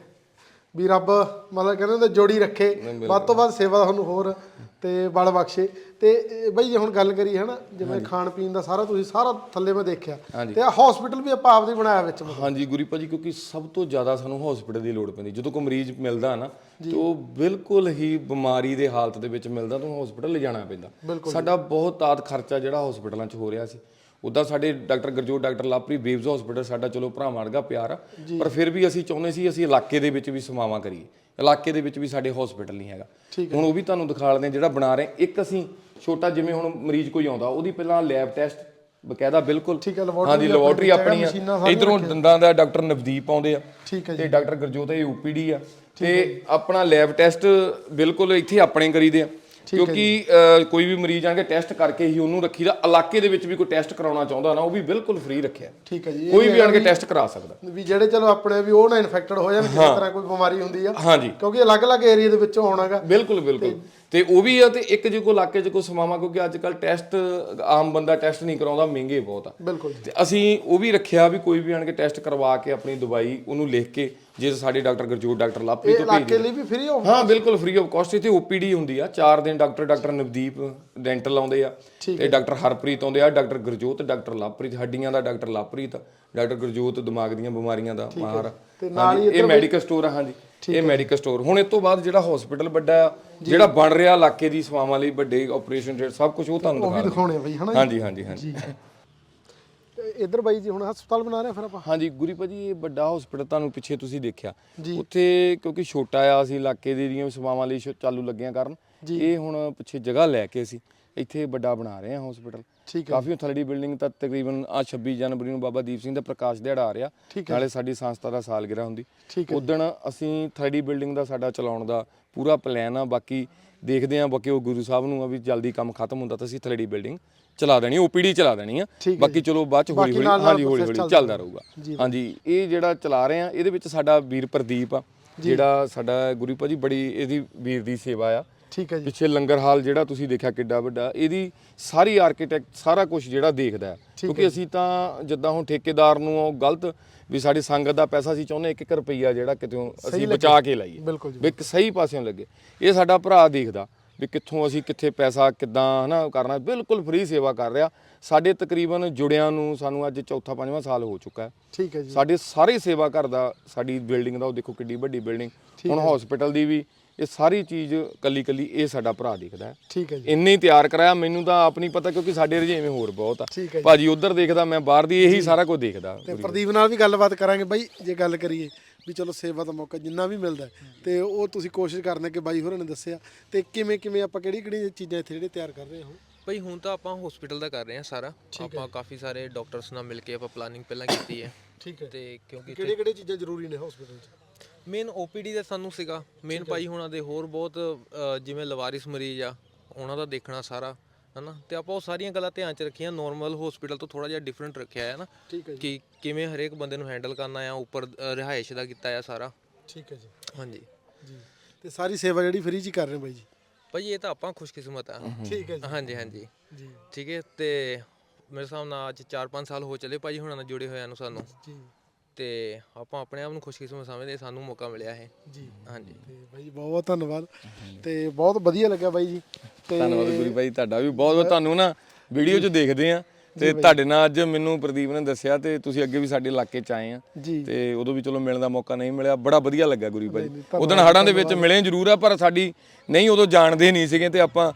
ਵੀ ਰੱਬ ਮਤਲਬ ਕਹਿੰਦੇ ਹੁੰਦੇ ਜੋੜੀ ਰੱਖੇ। ਵੱਧ ਤੋਂ ਵੱਧ ਸੇਵਾ ਤੁਹਾਨੂੰ ਹੋਰ ਤੇ ਬਲ ਬਖਸ਼ੇ। ਤੇ ਬਾਈ ਜੇ ਹੁਣ ਗੱਲ ਕਰੀ ਹੈ ਨਾ ਜਿਵੇਂ ਖਾਣ ਪੀਣ ਦਾ ਸਾਰਾ ਤੁਸੀਂ ਸਾਰਾ ਥੱਲੇ ਮੈਂ ਦੇਖਿਆ। ਤੇ ਆ ਹਸਪੀਟਲ ਵੀ ਆਪਾਂ ਆਪਦੇ ਬਣਾਇਆ ਵਿੱਚ ਹਾਂਜੀ ਗੁਰੀ ਭਾਜੀ ਕਿਉਂਕਿ ਸਭ ਤੋਂ ਜ਼ਿਆਦਾ ਸਾਨੂੰ ਹਸਪੀਟਲ ਦੀ ਲੋੜ ਪੈਂਦੀ। ਜਦੋਂ ਕੋਈ ਮਰੀਜ਼ ਮਿਲਦਾ ਨਾ ਤੇ ਉਹ ਬਿਲਕੁਲ ਹੀ ਬਿਮਾਰੀ ਦੇ ਹਾਲਤ ਦੇ ਵਿੱਚ ਮਿਲਦਾ ਤਾਂ ਹਸਪੀਟਲ ਲਿਜਾਣਾ ਪੈਂਦਾ। ਸਾਡਾ ਬਹੁਤ ਤਾਤ ਖਰਚਾ ਜਿਹੜਾ ਹਸਪੀਟਲਾਂ 'ਚ ਹੋ ਰਿਹਾ ਸੀ। ਉਦਾਂ ਸਾਡੇ ਡਾਕਟਰ ਗਰਜੋਤ ਡਾਕਟਰ ਲਾਪਰੀ ਬੇਬਸ ਹਸਪੀਟਲ ਸਾਡਾ ਚਲੋ ਭਰਾਵਾਂ ਵਰਗਾ ਪਿਆਰ। ਆ ਪਰ ਫਿਰ ਵੀ ਅਸੀਂ ਚਾਹੁੰਦੇ ਸੀ ਅਸੀਂ ਇਲਾਕੇ ਦੇ ਵਿੱਚ ਵੀ ਸਮਾਵਾਂ ਕਰੀਏ। ਇਲਾਕੇ ਦੇ ਵਿੱਚ ਵੀ ਸਾਡੇ ਹਸਪੀਟਲ ਨਹੀਂ ਹੈਗਾ। ਹੁਣ ਉਹ ਵੀ ਤੁਹਾਨੂੰ ਦਿਖਾ ਲਦੇ ਜਿਹੜਾ ਬਣਾ ਰਹੇ ਇੱਕ ਅਸੀਂ ਛੋਟਾ ਜਿਵੇਂ ਹੁਣ ਮਰੀਜ਼ ਕੋਈ ਆਉਂਦਾ ਉਹਦੀ ਪਹਿਲਾਂ ਲੈਬ ਟੈਸਟ ਬਕਾਇਦਾ ਬਿਲਕੁਲ। ਠੀਕ ਹੈ, laboratory ਹਾਂਜੀ ਲੈਬੋਰਟਰੀ ਆਪਣੀ ਆ। ਇਧਰੋਂ ਦੰਦਾਂ ਦਾ ਡਾਕਟਰ ਨਵਦੀਪ ਆਉਂਦੇ ਆ ਠੀਕ ਹੈ ਤੇ ਡਾਕਟਰ ਗਰਜੋਤ ਇਹ ਓਪੀਡੀ ਆ। ਤੇ ਆਪਣਾ ਲੈਬ ਟੈਸਟ ਬਿਲਕੁਲ ਇੱਥੇ ਆਪਣੇ ਕਰੀਦੇ ਆ। ਕਿਉਂਕਿ ਕੋਈ ਵੀ ਮਰੀਜ਼ ਆਣਗੇ ਟੈਸਟ ਕਰਕੇ ਹੀ ਉਹਨੂੰ ਰੱਖੀਦਾ। ਇਲਾਕੇ ਦੇ ਵਿੱਚ ਵੀ ਕੋਈ ਟੈਸਟ ਕਰਾਉਣਾ ਚਾਹੁੰਦਾ ਨਾ ਉਹ ਵੀ ਬਿਲਕੁਲ ਫ੍ਰੀ ਰੱਖਿਆ। ਠੀਕ ਹੈ ਜੀ ਕੋਈ ਵੀ ਆਣ ਕੇ ਟੈਸਟ ਕਰਾ ਸਕਦਾ। ਵੀ ਜਿਹੜੇ ਚਲੋ ਆਪਣੇ ਵੀ ਉਹ ਨਾ ਇਨਫੈਕਟਡ ਹੋ ਜਾਣ ਕਿਸੇ ਤਰ੍ਹਾਂ ਕੋਈ ਬਿਮਾਰੀ ਹੁੰਦੀ ਆ। ਹਾਂਜੀ। ਕਿਉਂਕਿ ਅਲੱਗ-ਅਲੱਗ ਏਰੀਆ ਦੇ ਵਿੱਚੋਂ ਆਉਣਾਗਾ ਬਿਲਕੁਲ ਬਿਲਕੁਲ। ਤੇ ਉਹ ਵੀ ਆ ਤੇ ਇੱਕ ਜੇ ਕੋ ਇਲਾਕੇ 'ਚ ਕੋ ਸਮਾਵਾ ਕਿਉਂਕਿ ਅੱਜ ਕੱਲ ਟੈਸਟ ਆਮ ਬੰਦਾ ਟੈਸਟ ਨਹੀਂ ਕਰਾਉਂਦਾ ਮਹਿੰਗੇ ਬਹੁਤ ਆ। ਬਿਲਕੁਲ ਤੇ ਅਸੀਂ ਉਹ ਵੀ ਰੱਖਿਆ ਵੀ ਕੋਈ ਵੀ ਆਣ ਕੇ ਟੈਸਟ ਕਰਵਾ ਕੇ ਆਪਣੀ ਦਵਾਈ ਉਹਨੂੰ ਲਿਖ ਕੇ ਜੇ ਸਾਡੇ ਡਾਕਟਰ ਗਰਜੋਤ ਡਾਕਟਰ ਲਾਪਰੀ ਤੋਂ ਭੇਜ ਇਲਾਕੇ ਲਈ ਵੀ ਫ੍ਰੀ ਹੋ ਹਾਂ ਬਿਲਕੁਲ ਫ੍ਰੀ ਆਫ ਕਾਸਟ ਇੱਥੇ ਓਪੀਡੀ ਹੁੰਦੀ ਆ। 4 ਦਿਨ ਡਾਕਟਰ ਡਾਕਟਰ ਨਵਦੀਪ ਡੈਂਟਲ ਆਉਂਦੇ ਆ ਤੇ ਡਾਕਟਰ ਹਰਪ੍ਰੀਤ ਆਉਂਦੇ ਆ ਡਾਕਟਰ ਗੁਰਜੋਤ ਡਾਕਟਰ ਲਾਪ੍ਰੀਤ ਹੱਡੀਆਂ ਦਾ ਡਾਕਟਰ ਲਾਪ੍ਰੀਤ ਡਾਕਟਰ ਗੁਰਜੋਤ ਦਿਮਾਗ ਦੀਆਂ ਬਿਮਾਰੀਆਂ ਦਾ ਮਾਹਰ ਇਹ ਮੈਡੀਕਲ ਸਟੋਰ ਆ ਹਾਂਜੀ। ਇਹ ਮੈਡੀਕਲ ਸਟੋਰ ਹੁਣ ਇਸ ਤੋਂ ਬਾਅਦ ਜਿਹੜਾ ਹਸਪੀਟਲ ਵੱਡਾ ਜਿਹੜਾ ਬਣ ਰਿਹਾ ਇਲਾਕੇ ਦੀ ਸੇਵਾਵਾਂ ਲਈ ਵੱਡੇ ਆਪਰੇਸ਼ਨ ਥੀਏਟਰ ਸਭ ਕੁਝ ਉਹ ਤੁਹਾਨੂੰ ਉਹ ਵੀ ਦਿਖਾ ਦਿਖਾਉਣੇ ਆ ਬਈ ਹਨਾ ਹਾਂਜੀ ਹਾਂਜੀ ਹਾਂਜੀ। ਇੱਧਰ ਬਾਈ ਜੀ ਹੁਣ ਹਸਪਤਾਲ ਬਣਾ ਰਹੇ ਫਿਰ ਆਪਾਂ? ਹਾਂਜੀ ਗੁਰੀ ਭਾਜੀ ਇਹ ਵੱਡਾ ਹਸਪੀਟਲ ਤੁਹਾਨੂੰ ਪਿੱਛੇ ਤੁਸੀਂ ਦੇਖਿਆ। ਉੱਥੇ ਕਿਉਂਕਿ ਛੋਟਾ ਆ ਅਸੀਂ ਇਲਾਕੇ ਦੇ ਦੀਆਂ ਸੇਵਾਵਾਂ ਲਈ ਚਾਲੂ ਲੱਗਿਆਂ ਕਰਨ। ਇਹ ਹੁਣ ਪਿੱਛੇ ਜਗ੍ਹਾ ਲੈ ਕੇ ਅਸੀਂ ਇੱਥੇ ਵੱਡਾ ਬਣਾ ਰਹੇ ਹਾਂ ਹਸਪੀਟਲ ਠੀਕ ਕਾਫੀ ਥਲੜੀ ਬਿਲਡਿੰਗ ਤਾਂ ਤਕਰੀਬਨ ਆ 26 ਜਨਵਰੀ ਨੂੰ ਬਾਬਾ ਦੀਪ ਸਿੰਘ ਦਾ ਪ੍ਰਕਾਸ਼ ਦਿਹਾੜਾ ਆ ਰਿਹਾ। ਨਾਲੇ ਸਾਡੀ ਸੰਸਥਾ ਦਾ ਸਾਲਗਿਰਾ ਹੁੰਦੀ। ਉਦਣ ਅਸੀਂ ਥਲੜੀ ਬਿਲਡਿੰਗ ਦਾ ਸਾਡਾ ਚਲਾਉਣ ਦਾ ਪੂਰਾ ਪਲਾਨ ਆ। ਬਾਕੀ ਦੇਖਦੇ ਆ ਬਾਕੀ ਉਹ ਗੁਰੂ ਸਾਹਿਬ ਨੂੰ ਆ ਵੀ ਜਲਦੀ ਕੰਮ ਖਤਮ ਹੁੰਦਾ ਤਾਂ ਅਸੀਂ ਥਲੜੀ ਬਿਲਡਿੰਗ ਚਲਾ ਦੇਣੀ ਓਪੀਡੀ ਚਲਾ ਦੇਣੀ ਆ। ਹੈ ਬਾਕੀ ਚਲੋ ਬਾਅਦ ਚ ਹੌਲੀ ਹੌਲੀ ਹਾਂਜੀ ਹੌਲੀ ਹੌਲੀ ਚੱਲਦਾ ਚੱਲਦਾ ਰਹੂਗਾ। ਹਾਂਜੀ ਇਹ ਜਿਹੜਾ ਚਲਾ ਰਹੇ ਆ ਇਹਦੇ ਵਿੱਚ ਸਾਡਾ ਵੀਰ ਪ੍ਰਦੀਪ ਆ ਜਿਹੜਾ ਸਾਡਾ ਗੁਰੂ ਭਾਜੀ ਬੜੀ ਇਹਦੀ ਵੀਰ ਦੀ ਸੇਵਾ ਆ। ਠੀਕ ਹੈ ਜੀ। ਪਿੱਛੇ ਲੰਗਰ ਹਾਲ ਜਿਹੜਾ ਤੁਸੀਂ ਦੇਖਿਆ ਕਿੱਡਾ ਵੱਡਾ ਇਹਦੀ ਸਾਰੀ ਆਰਕੀਟੈਕਟ ਸਾਰਾ ਕੁਝ ਜਿਹੜਾ ਦੇਖਦਾ ਕਿਉਂਕਿ ਅਸੀਂ ਤਾਂ ਜਿੱਦਾਂ ਹੁਣ ਠੇਕੇਦਾਰ ਨੂੰ ਉਹ ਗਲਤ ਵੀ ਸਾਡੀ ਸੰਗਤ ਦਾ ਪੈਸਾ ਅਸੀਂ ਚਾਹੁੰਦੇ ਇੱਕ ਇੱਕ ਰੁਪਈਆ ਜਿਹੜਾ ਕਿਤੇ ਅਸੀਂ ਬਚਾ ਕੇ ਲਾਈਏ। ਵੀ ਇੱਕ ਸਹੀ ਪਾਸਿਓਂ ਲੱਗੇ। ਇਹ ਸਾਡਾ ਭਰਾ ਦੇਖਦਾ ਵੀ ਕਿੱਥੋਂ ਅਸੀਂ ਕਿੱਥੇ ਪੈਸਾ ਕਿੱਦਾਂ ਹਨਾ ਕਰਨਾ। ਬਿਲਕੁਲ ਫ੍ਰੀ ਸੇਵਾ ਕਰ ਰਿਹਾ। ਸਾਡੇ ਤਕਰੀਬਨ ਜੁੜਿਆਂ ਨੂੰ ਸਾਨੂੰ ਅੱਜ ਚੌਥਾ ਪੰਜਵਾਂ ਸਾਲ ਹੋ ਚੁੱਕਾ ਹੈ। ਠੀਕ ਹੈ ਜੀ। ਸਾਡੇ ਸਾਰੇ ਸੇਵਾ ਘਰ ਦਾ ਸਾਡੀ ਬਿਲਡਿੰਗ ਦਾ ਉਹ ਦੇਖੋ ਕਿੱਡੀ ਵੱਡੀ ਬਿਲਡਿੰਗ ਹੁਣ ਹਸਪੀਟਲ ਦੀ ਵੀ ਇਹ ਸਾਰੀ ਚੀਜ਼ ਕੱਲੀ ਕੱਲੀ ਇਹ ਸਾਡਾ ਭਰਾ ਦੇਖਦਾ ਹੈ। ਠੀਕ ਹੈ ਜੀ। ਇੰਨੇ ਹੀ ਤਿਆਰ ਕਰਾਇਆ ਮੈਨੂੰ ਤਾਂ ਆਪ ਨਹੀਂ ਪਤਾ ਕਿਉਂਕਿ ਸਾਡੇ ਰੁਝੇਵੇਂ ਹੋਰ ਬਹੁਤ ਆ। ਠੀਕ ਹੈ ਜੀ। ਭਾਜੀ ਉਧਰ ਦੇਖਦਾ ਮੈਂ ਬਾਹਰ ਦੀ ਇਹੀ ਸਾਰਾ ਕੁਝ ਦੇਖਦਾ। ਤੇ ਪ੍ਰਦੀਪ ਨਾਲ ਵੀ ਗੱਲਬਾਤ ਕਰਾਂਗੇ ਬਾਈ ਜੇ ਗੱਲ ਕਰੀਏ ਵੀ ਚਲੋ ਸੇਵਾ ਦਾ ਮੌਕਾ ਜਿੰਨਾ ਵੀ ਮਿਲਦਾ ਹੈ, ਤੇ ਉਹ ਤੁਸੀਂ ਕੋਸ਼ਿਸ਼ ਕਰਨੇ ਕਿ ਬਾਈ ਹੋਰਾਂ ਨੇ ਦੱਸਿਆ। ਤੇ ਕਿਵੇਂ ਕਿਵੇਂ ਆਪਾਂ ਕਿਹੜੀ ਕਿਹੜੀ ਚੀਜ਼ਾਂ ਇੱਥੇ ਜਿਹੜੇ ਤਿਆਰ ਕਰ ਰਹੇ ਹੋ? ਭਾਈ ਹੁਣ ਤਾਂ ਆਪਾਂ ਹਸਪੀਟਲ ਦਾ ਕਰ ਰਹੇ ਹਾਂ ਸਾਰਾ। ਆਪਾਂ ਕਾਫੀ ਸਾਰੇ ਡਾਕਟਰਸ ਨਾਲ ਮਿਲ ਕੇ ਆਪਾਂ ਪਲਾਨਿੰਗ ਪਹਿਲਾਂ ਕੀਤੀ ਹੈ। ਠੀਕ ਹੈ। ਤੇ ਕਿਉਂਕਿ ਕਿਹੜੇ ਕਿਹੜੇ ਚੀਜ਼ਾਂ ਜ਼ਰੂਰੀ ਨੇ ਹਸਪੀਟਲ 'ਚ? ਮੇਨ ਓਪੀਡੀ ਦਾ ਸਾਨੂੰ ਸੀਗਾ। ਮੇਨ ਭਾਈ ਹੁਣਾਂ ਦੇ ਹੋਰ ਬਹੁਤ ਅ, ਜਿਵੇਂ ਲਵਾਰਿਸ ਮਰੀਜ਼ ਆ ਉਹਨਾਂ ਦਾ ਦੇਖਣਾ ਸਾਰਾ ਹਨਾ? ਤੇ ਆਪਾਂ ਉਹ ਸਾਰੀਆਂ ਗੱਲਾਂ ਧਿਆਨ ਚ ਰੱਖੀਆਂ। ਨਾਰਮਲ ਹਸਪੀਟਲ ਤੋਂ ਥੋੜਾ ਜਿਹਾ ਡਿਫਰੈਂਟ ਰੱਖਿਆ ਹੈ ਨਾ। ਠੀਕ ਹੈ ਜੀ। ਕਿ ਕਿਵੇਂ ਹਰੇਕ ਬੰਦੇ ਨੂੰ ਹੈਂਡਲ ਕਰਨਾ ਆ ਉੱਪਰ ਅ, ਰਿਹਾਇਸ਼ ਦਾ ਕੀਤਾ ਆ ਸਾਰਾ। ਠੀਕ ਹੈ ਜੀ। ਹਾਂਜੀ। ਜੀ। ਤੇ ਸਾਰੀ ਸੇਵਾ ਜਿਹੜੀ ਫ੍ਰੀ 'ਚ ਹੀ ਕਰ ਰਹੇ ਹੋ ਬਾਈ ਜੀ? ਭਾਈ ਇਹ ਤਾਂ ਆਪਾਂ ਖੁਸ਼ਕਿਸਮਤ ਆ। ਠੀਕ ਹੈ ਜੀ। ਹਾਂਜੀ ਹਾਂਜੀ। ਜੀ। ਠੀਕ ਹੈ? ਤੇ ਮੇਰੇ ਹਿਸਾਬ ਨਾਲ ਅੱਜ 4-5 ਸਾਲ ਹੋ ਚਲੇ ਭਾਈ ਹੁਣਾਂ ਨਾਲ ਜੁੜੇ ਹੋਇਆਂ ਨੂੰ ਸਾਨੂੰ। ਜੀ। ਤੇ ਆਪਾਂ ਆਪਣੇ ਆਪ ਨੂੰ ਖੁਸ਼ਕਿਸਮਤ ਸਮਝਦੇ ਸਾਨੂੰ ਮੌਕਾ ਮਿਲਿਆ ਹੈ ਜੀ। ਹਾਂਜੀ। ਤੇ ਬਾਈ ਜੀ ਬਹੁਤ ਬਹੁਤ ਧੰਨਵਾਦ। ਤੇ ਬਹੁਤ ਵਧੀਆ ਲੱਗਿਆ ਬਾਈ ਜੀ। ਤੇ ਧੰਨਵਾਦ ਗੁਰੂ ਭਾਈ ਤੁਹਾਡਾ ਵੀ ਬਹੁਤ ਬਹੁਤ ਤੁਹਾਨੂੰ ਨਾ ਵੀਡੀਓ 'ਚ ਦੇਖਦੇ ਆ। ਤੇ ਤੁਹਾਡੇ ਨਾਲ ਅੱਜ ਮੈਨੂੰ ਪ੍ਰਦੀਪ ਨੇ ਦੱਸਿਆ ਤੇ ਤੁਸੀਂ ਅੱਗੇ ਵੀ ਸਾਡੇ ਇਲਾਕੇ 'ਚ ਆਏ ਆ। ਤੇ ਉਦੋਂ ਵੀ ਚਲੋ ਮਿਲਣ ਦਾ ਮੌਕਾ ਨਹੀਂ ਮਿਲਿਆ। ਬੜਾ ਵਧੀਆ ਲੱਗਾ ਗੁਰੂ ਭਾਈ ਉਦੋਂ ਹੜਾਂ ਦੇ ਵਿੱਚ ਮਿਲੇ ਜ਼ਰੂਰ ਆ ਪਰ ਸਾਡੀ ਨਹੀਂ ਉਦੋਂ ਜਾਣਦੇ ਨਹੀਂ ਸੀਗੇ ਤੇ ਆਪਾਂ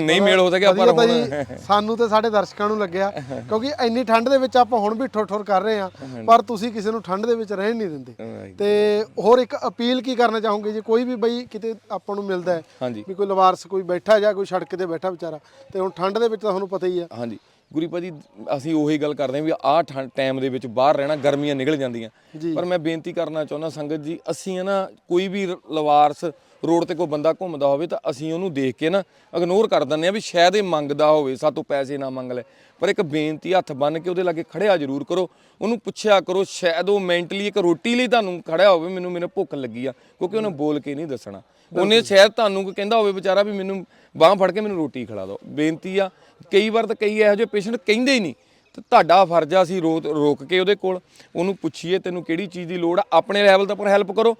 ਨਹੀਂ ਮੇਲ ਹੋ ਸਕਿਆ ਪਰ ਹੁਣ ਸਾਨੂੰ ਤੇ ਸਾਡੇ ਦਰਸ਼ਕਾਂ ਨੂੰ ਲੱਗਿਆ ਕਿਉਂਕਿ ਇੰਨੀ ਠੰਡ ਦੇ ਵਿੱਚ ਆਪਾਂ ਹੁਣ ਵੀ ਠੁਰ ਠੁਰ ਕਰ ਰਹੇ ਆ ਪਰ ਤੁਸੀਂ ਕਿਸੇ ਨੂੰ ਠੰਡ ਦੇ ਵਿੱਚ ਰਹਿਣ ਨਹੀਂ ਦਿੰਦੇ। ਤੇ ਹੋਰ ਇੱਕ ਅਪੀਲ ਕੀ ਕਰਨਾ ਚਾਹੋਗੇ ਜੇ? ਕੋਈ ਵੀ ਬਈ ਕਿਤੇ ਆਪਾਂ ਨੂੰ ਮਿਲਦਾ ਹੈ ਵੀ ਕੋਈ ਲਵਾਰਸ ਕੋਈ ਬੈਠਾ ਜਾਂ ਕੋਈ ਸੜਕ ਤੇ ਬੈਠਾ ਵਿਚਾਰਾ ਤੇ ਹੁਣ ਠੰਡ ਦੇ ਵਿੱਚ ਤਾਂ ਤੁਹਾਨੂੰ ਪਤਾ ਹੀ ਆ। ਹਾਂਜੀ। ਗੁਰੂ ਭਾਜੀ ਅਸੀਂ ਉਹੀ ਗੱਲ ਕਰਦੇ ਹਾਂ ਵੀ ਆਹ ਠੰਡ ਟਾਈਮ ਦੇ ਵਿੱਚ ਬਾਹਰ ਰਹਿਣਾ ਗਰਮੀਆਂ ਨਿਕਲ ਜਾਂਦੀਆਂ। ਪਰ ਮੈਂ ਬੇਨਤੀ ਕਰਨਾ ਚਾਹੁੰਦਾ ਸੰਗਤ ਜੀ ਅਸੀਂ ਨਾ ਕੋਈ ਵੀ ਲਵਾਰਸ ਰੋਡ ਤੇ ਕੋਈ ਬੰਦਾ ਘੁੰਮਦਾ ਹੋਵੇ ਤਾਂ ਅਸੀਂ ਉਹਨੂੰ ਦੇਖ ਕੇ ਨਾ ਇਗਨੋਰ ਕਰ ਦਿੰਦੇ ਆ ਵੀ ਸ਼ਾਇਦ ਇਹ ਮੰਗਦਾ ਹੋਵੇ ਸਾਤੋਂ ਪੈਸੇ ਨਾ ਮੰਗ ਲੈ। ਪਰ ਇੱਕ ਬੇਨਤੀ ਹੱਥ ਬੰਨ ਕੇ ਉਹਦੇ ਲਾਗੇ ਖੜਿਆ ਜ਼ਰੂਰ ਕਰੋ। ਉਹਨੂੰ ਪੁੱਛਿਆ ਕਰੋ ਸ਼ਾਇਦ ਉਹ ਮੈਂਟਲੀ ਇੱਕ ਰੋਟੀ ਲਈ ਤੁਹਾਨੂੰ ਖੜਿਆ ਹੋਵੇ ਮੈਨੂੰ ਮੈਨੂੰ ਭੁੱਖ ਲੱਗੀ ਆ ਕਿਉਂਕਿ ਉਹਨੇ ਬੋਲ ਕੇ ਨਹੀਂ ਦੱਸਣਾ। ਉਹਨੇ ਸ਼ਾਇਦ ਤੁਹਾਨੂੰ ਕੋਈ ਕਹਿੰਦਾ ਹੋਵੇ ਵਿਚਾਰਾ ਵੀ ਮੈਨੂੰ ਬਾਹ ਫੜ ਕੇ ਮੈਨੂੰ ਰੋਟੀ ਖਿਲਾ ਦਿਓ। ਬੇਨਤੀ ਆ ਕਈ ਵਾਰ ਤਾਂ ਕਈ ਇਹੋ ਜਿਹੇ ਪੇਸ਼ੈਂਟ ਕਹਿੰਦੇ ਹੀ ਨਹੀਂ। ਤੇ ਤੁਹਾਡਾ ਫਰਜ਼ ਆ ਅਸੀਂ ਰੋਕ ਰੋਕ ਕੇ ਉਹਦੇ ਕੋਲ ਉਹਨੂੰ ਪੁੱਛੀਏ ਤੈਨੂੰ ਕਿਹੜੀ ਚੀਜ਼ ਦੀ ਲੋੜ ਆ? ਆਪਣੇ ਲੈਵਲ ਤੇ ਪਰ ਹੈਲਪ ਕਰੋ।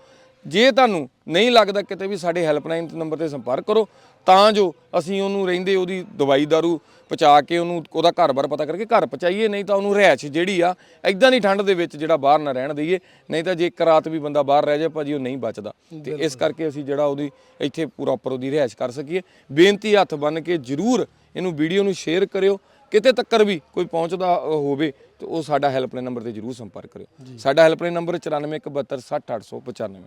ਜੇ ਤੁਹਾਨੂੰ ਨਹੀਂ ਲੱਗਦਾ ਕਿਤੇ ਵੀ ਸਾਡੇ ਹੈਲਪਲਾਈਨ ਨੰਬਰ ਤੇ ਸੰਪਰਕ ਕਰੋ ਤਾਂ ਜੋ ਅਸੀਂ ਉਹਨੂੰ ਰਹਿੰਦੇ ਉਹਦੀ ਦਵਾਈ दारू ਪਹੁੰਚਾ ਕੇ ਉਹਨੂੰ ਉਹਦਾ ਘਰ-ਬਾਰ ਪਤਾ ਕਰਕੇ ਘਰ ਪਹੁੰਚਾਈਏ ਨਹੀਂ ਤਾਂ ਉਹਨੂੰ ਰਹਿائش ਜਿਹੜੀ ਆ ਐਦਾਂ ਦੀ ਠੰਡ ਦੇ ਵਿੱਚ ਜਿਹੜਾ ਬਾਹਰ ਨਾ ਰਹਿਣ ਦਈਏ ਨਹੀਂ ਤਾਂ ਜੇ ਇੱਕ ਰਾਤ ਵੀ ਬੰਦਾ ਬਾਹਰ ਰਹਿ ਜਾਏ ਭਾਜੀ ਉਹ ਨਹੀਂ ਬਚਦਾ। ਤੇ ਇਸ ਕਰਕੇ ਅਸੀਂ ਜਿਹੜਾ ਉਹਦੀ ਇੱਥੇ ਪ੍ਰੋਪਰ ਉਹਦੀ ਰਹਿائش ਕਰ ਸਕੀਏ। ਬੇਨਤੀ ਹੱਥ ਬੰਨ ਕੇ ਜਰੂਰ ਇਹਨੂੰ ਵੀਡੀਓ ਨੂੰ ਸ਼ੇਅਰ ਕਰਿਓ। ਕਿਤੇ ਤੱਕਰ ਵੀ ਕੋਈ ਪਹੁੰਚਦਾ ਹੋਵੇ ਤੇ ਉਹ ਸਾਡਾ ਹੈਲਪਲਾਈਨ ਨੰਬਰ ਤੇ ਜਰੂਰ ਸੰਪਰਕ ਕਰਿਓ। ਸਾਡਾ ਹੈਲਪਲਾਈਨ ਨੰਬਰ 9417760895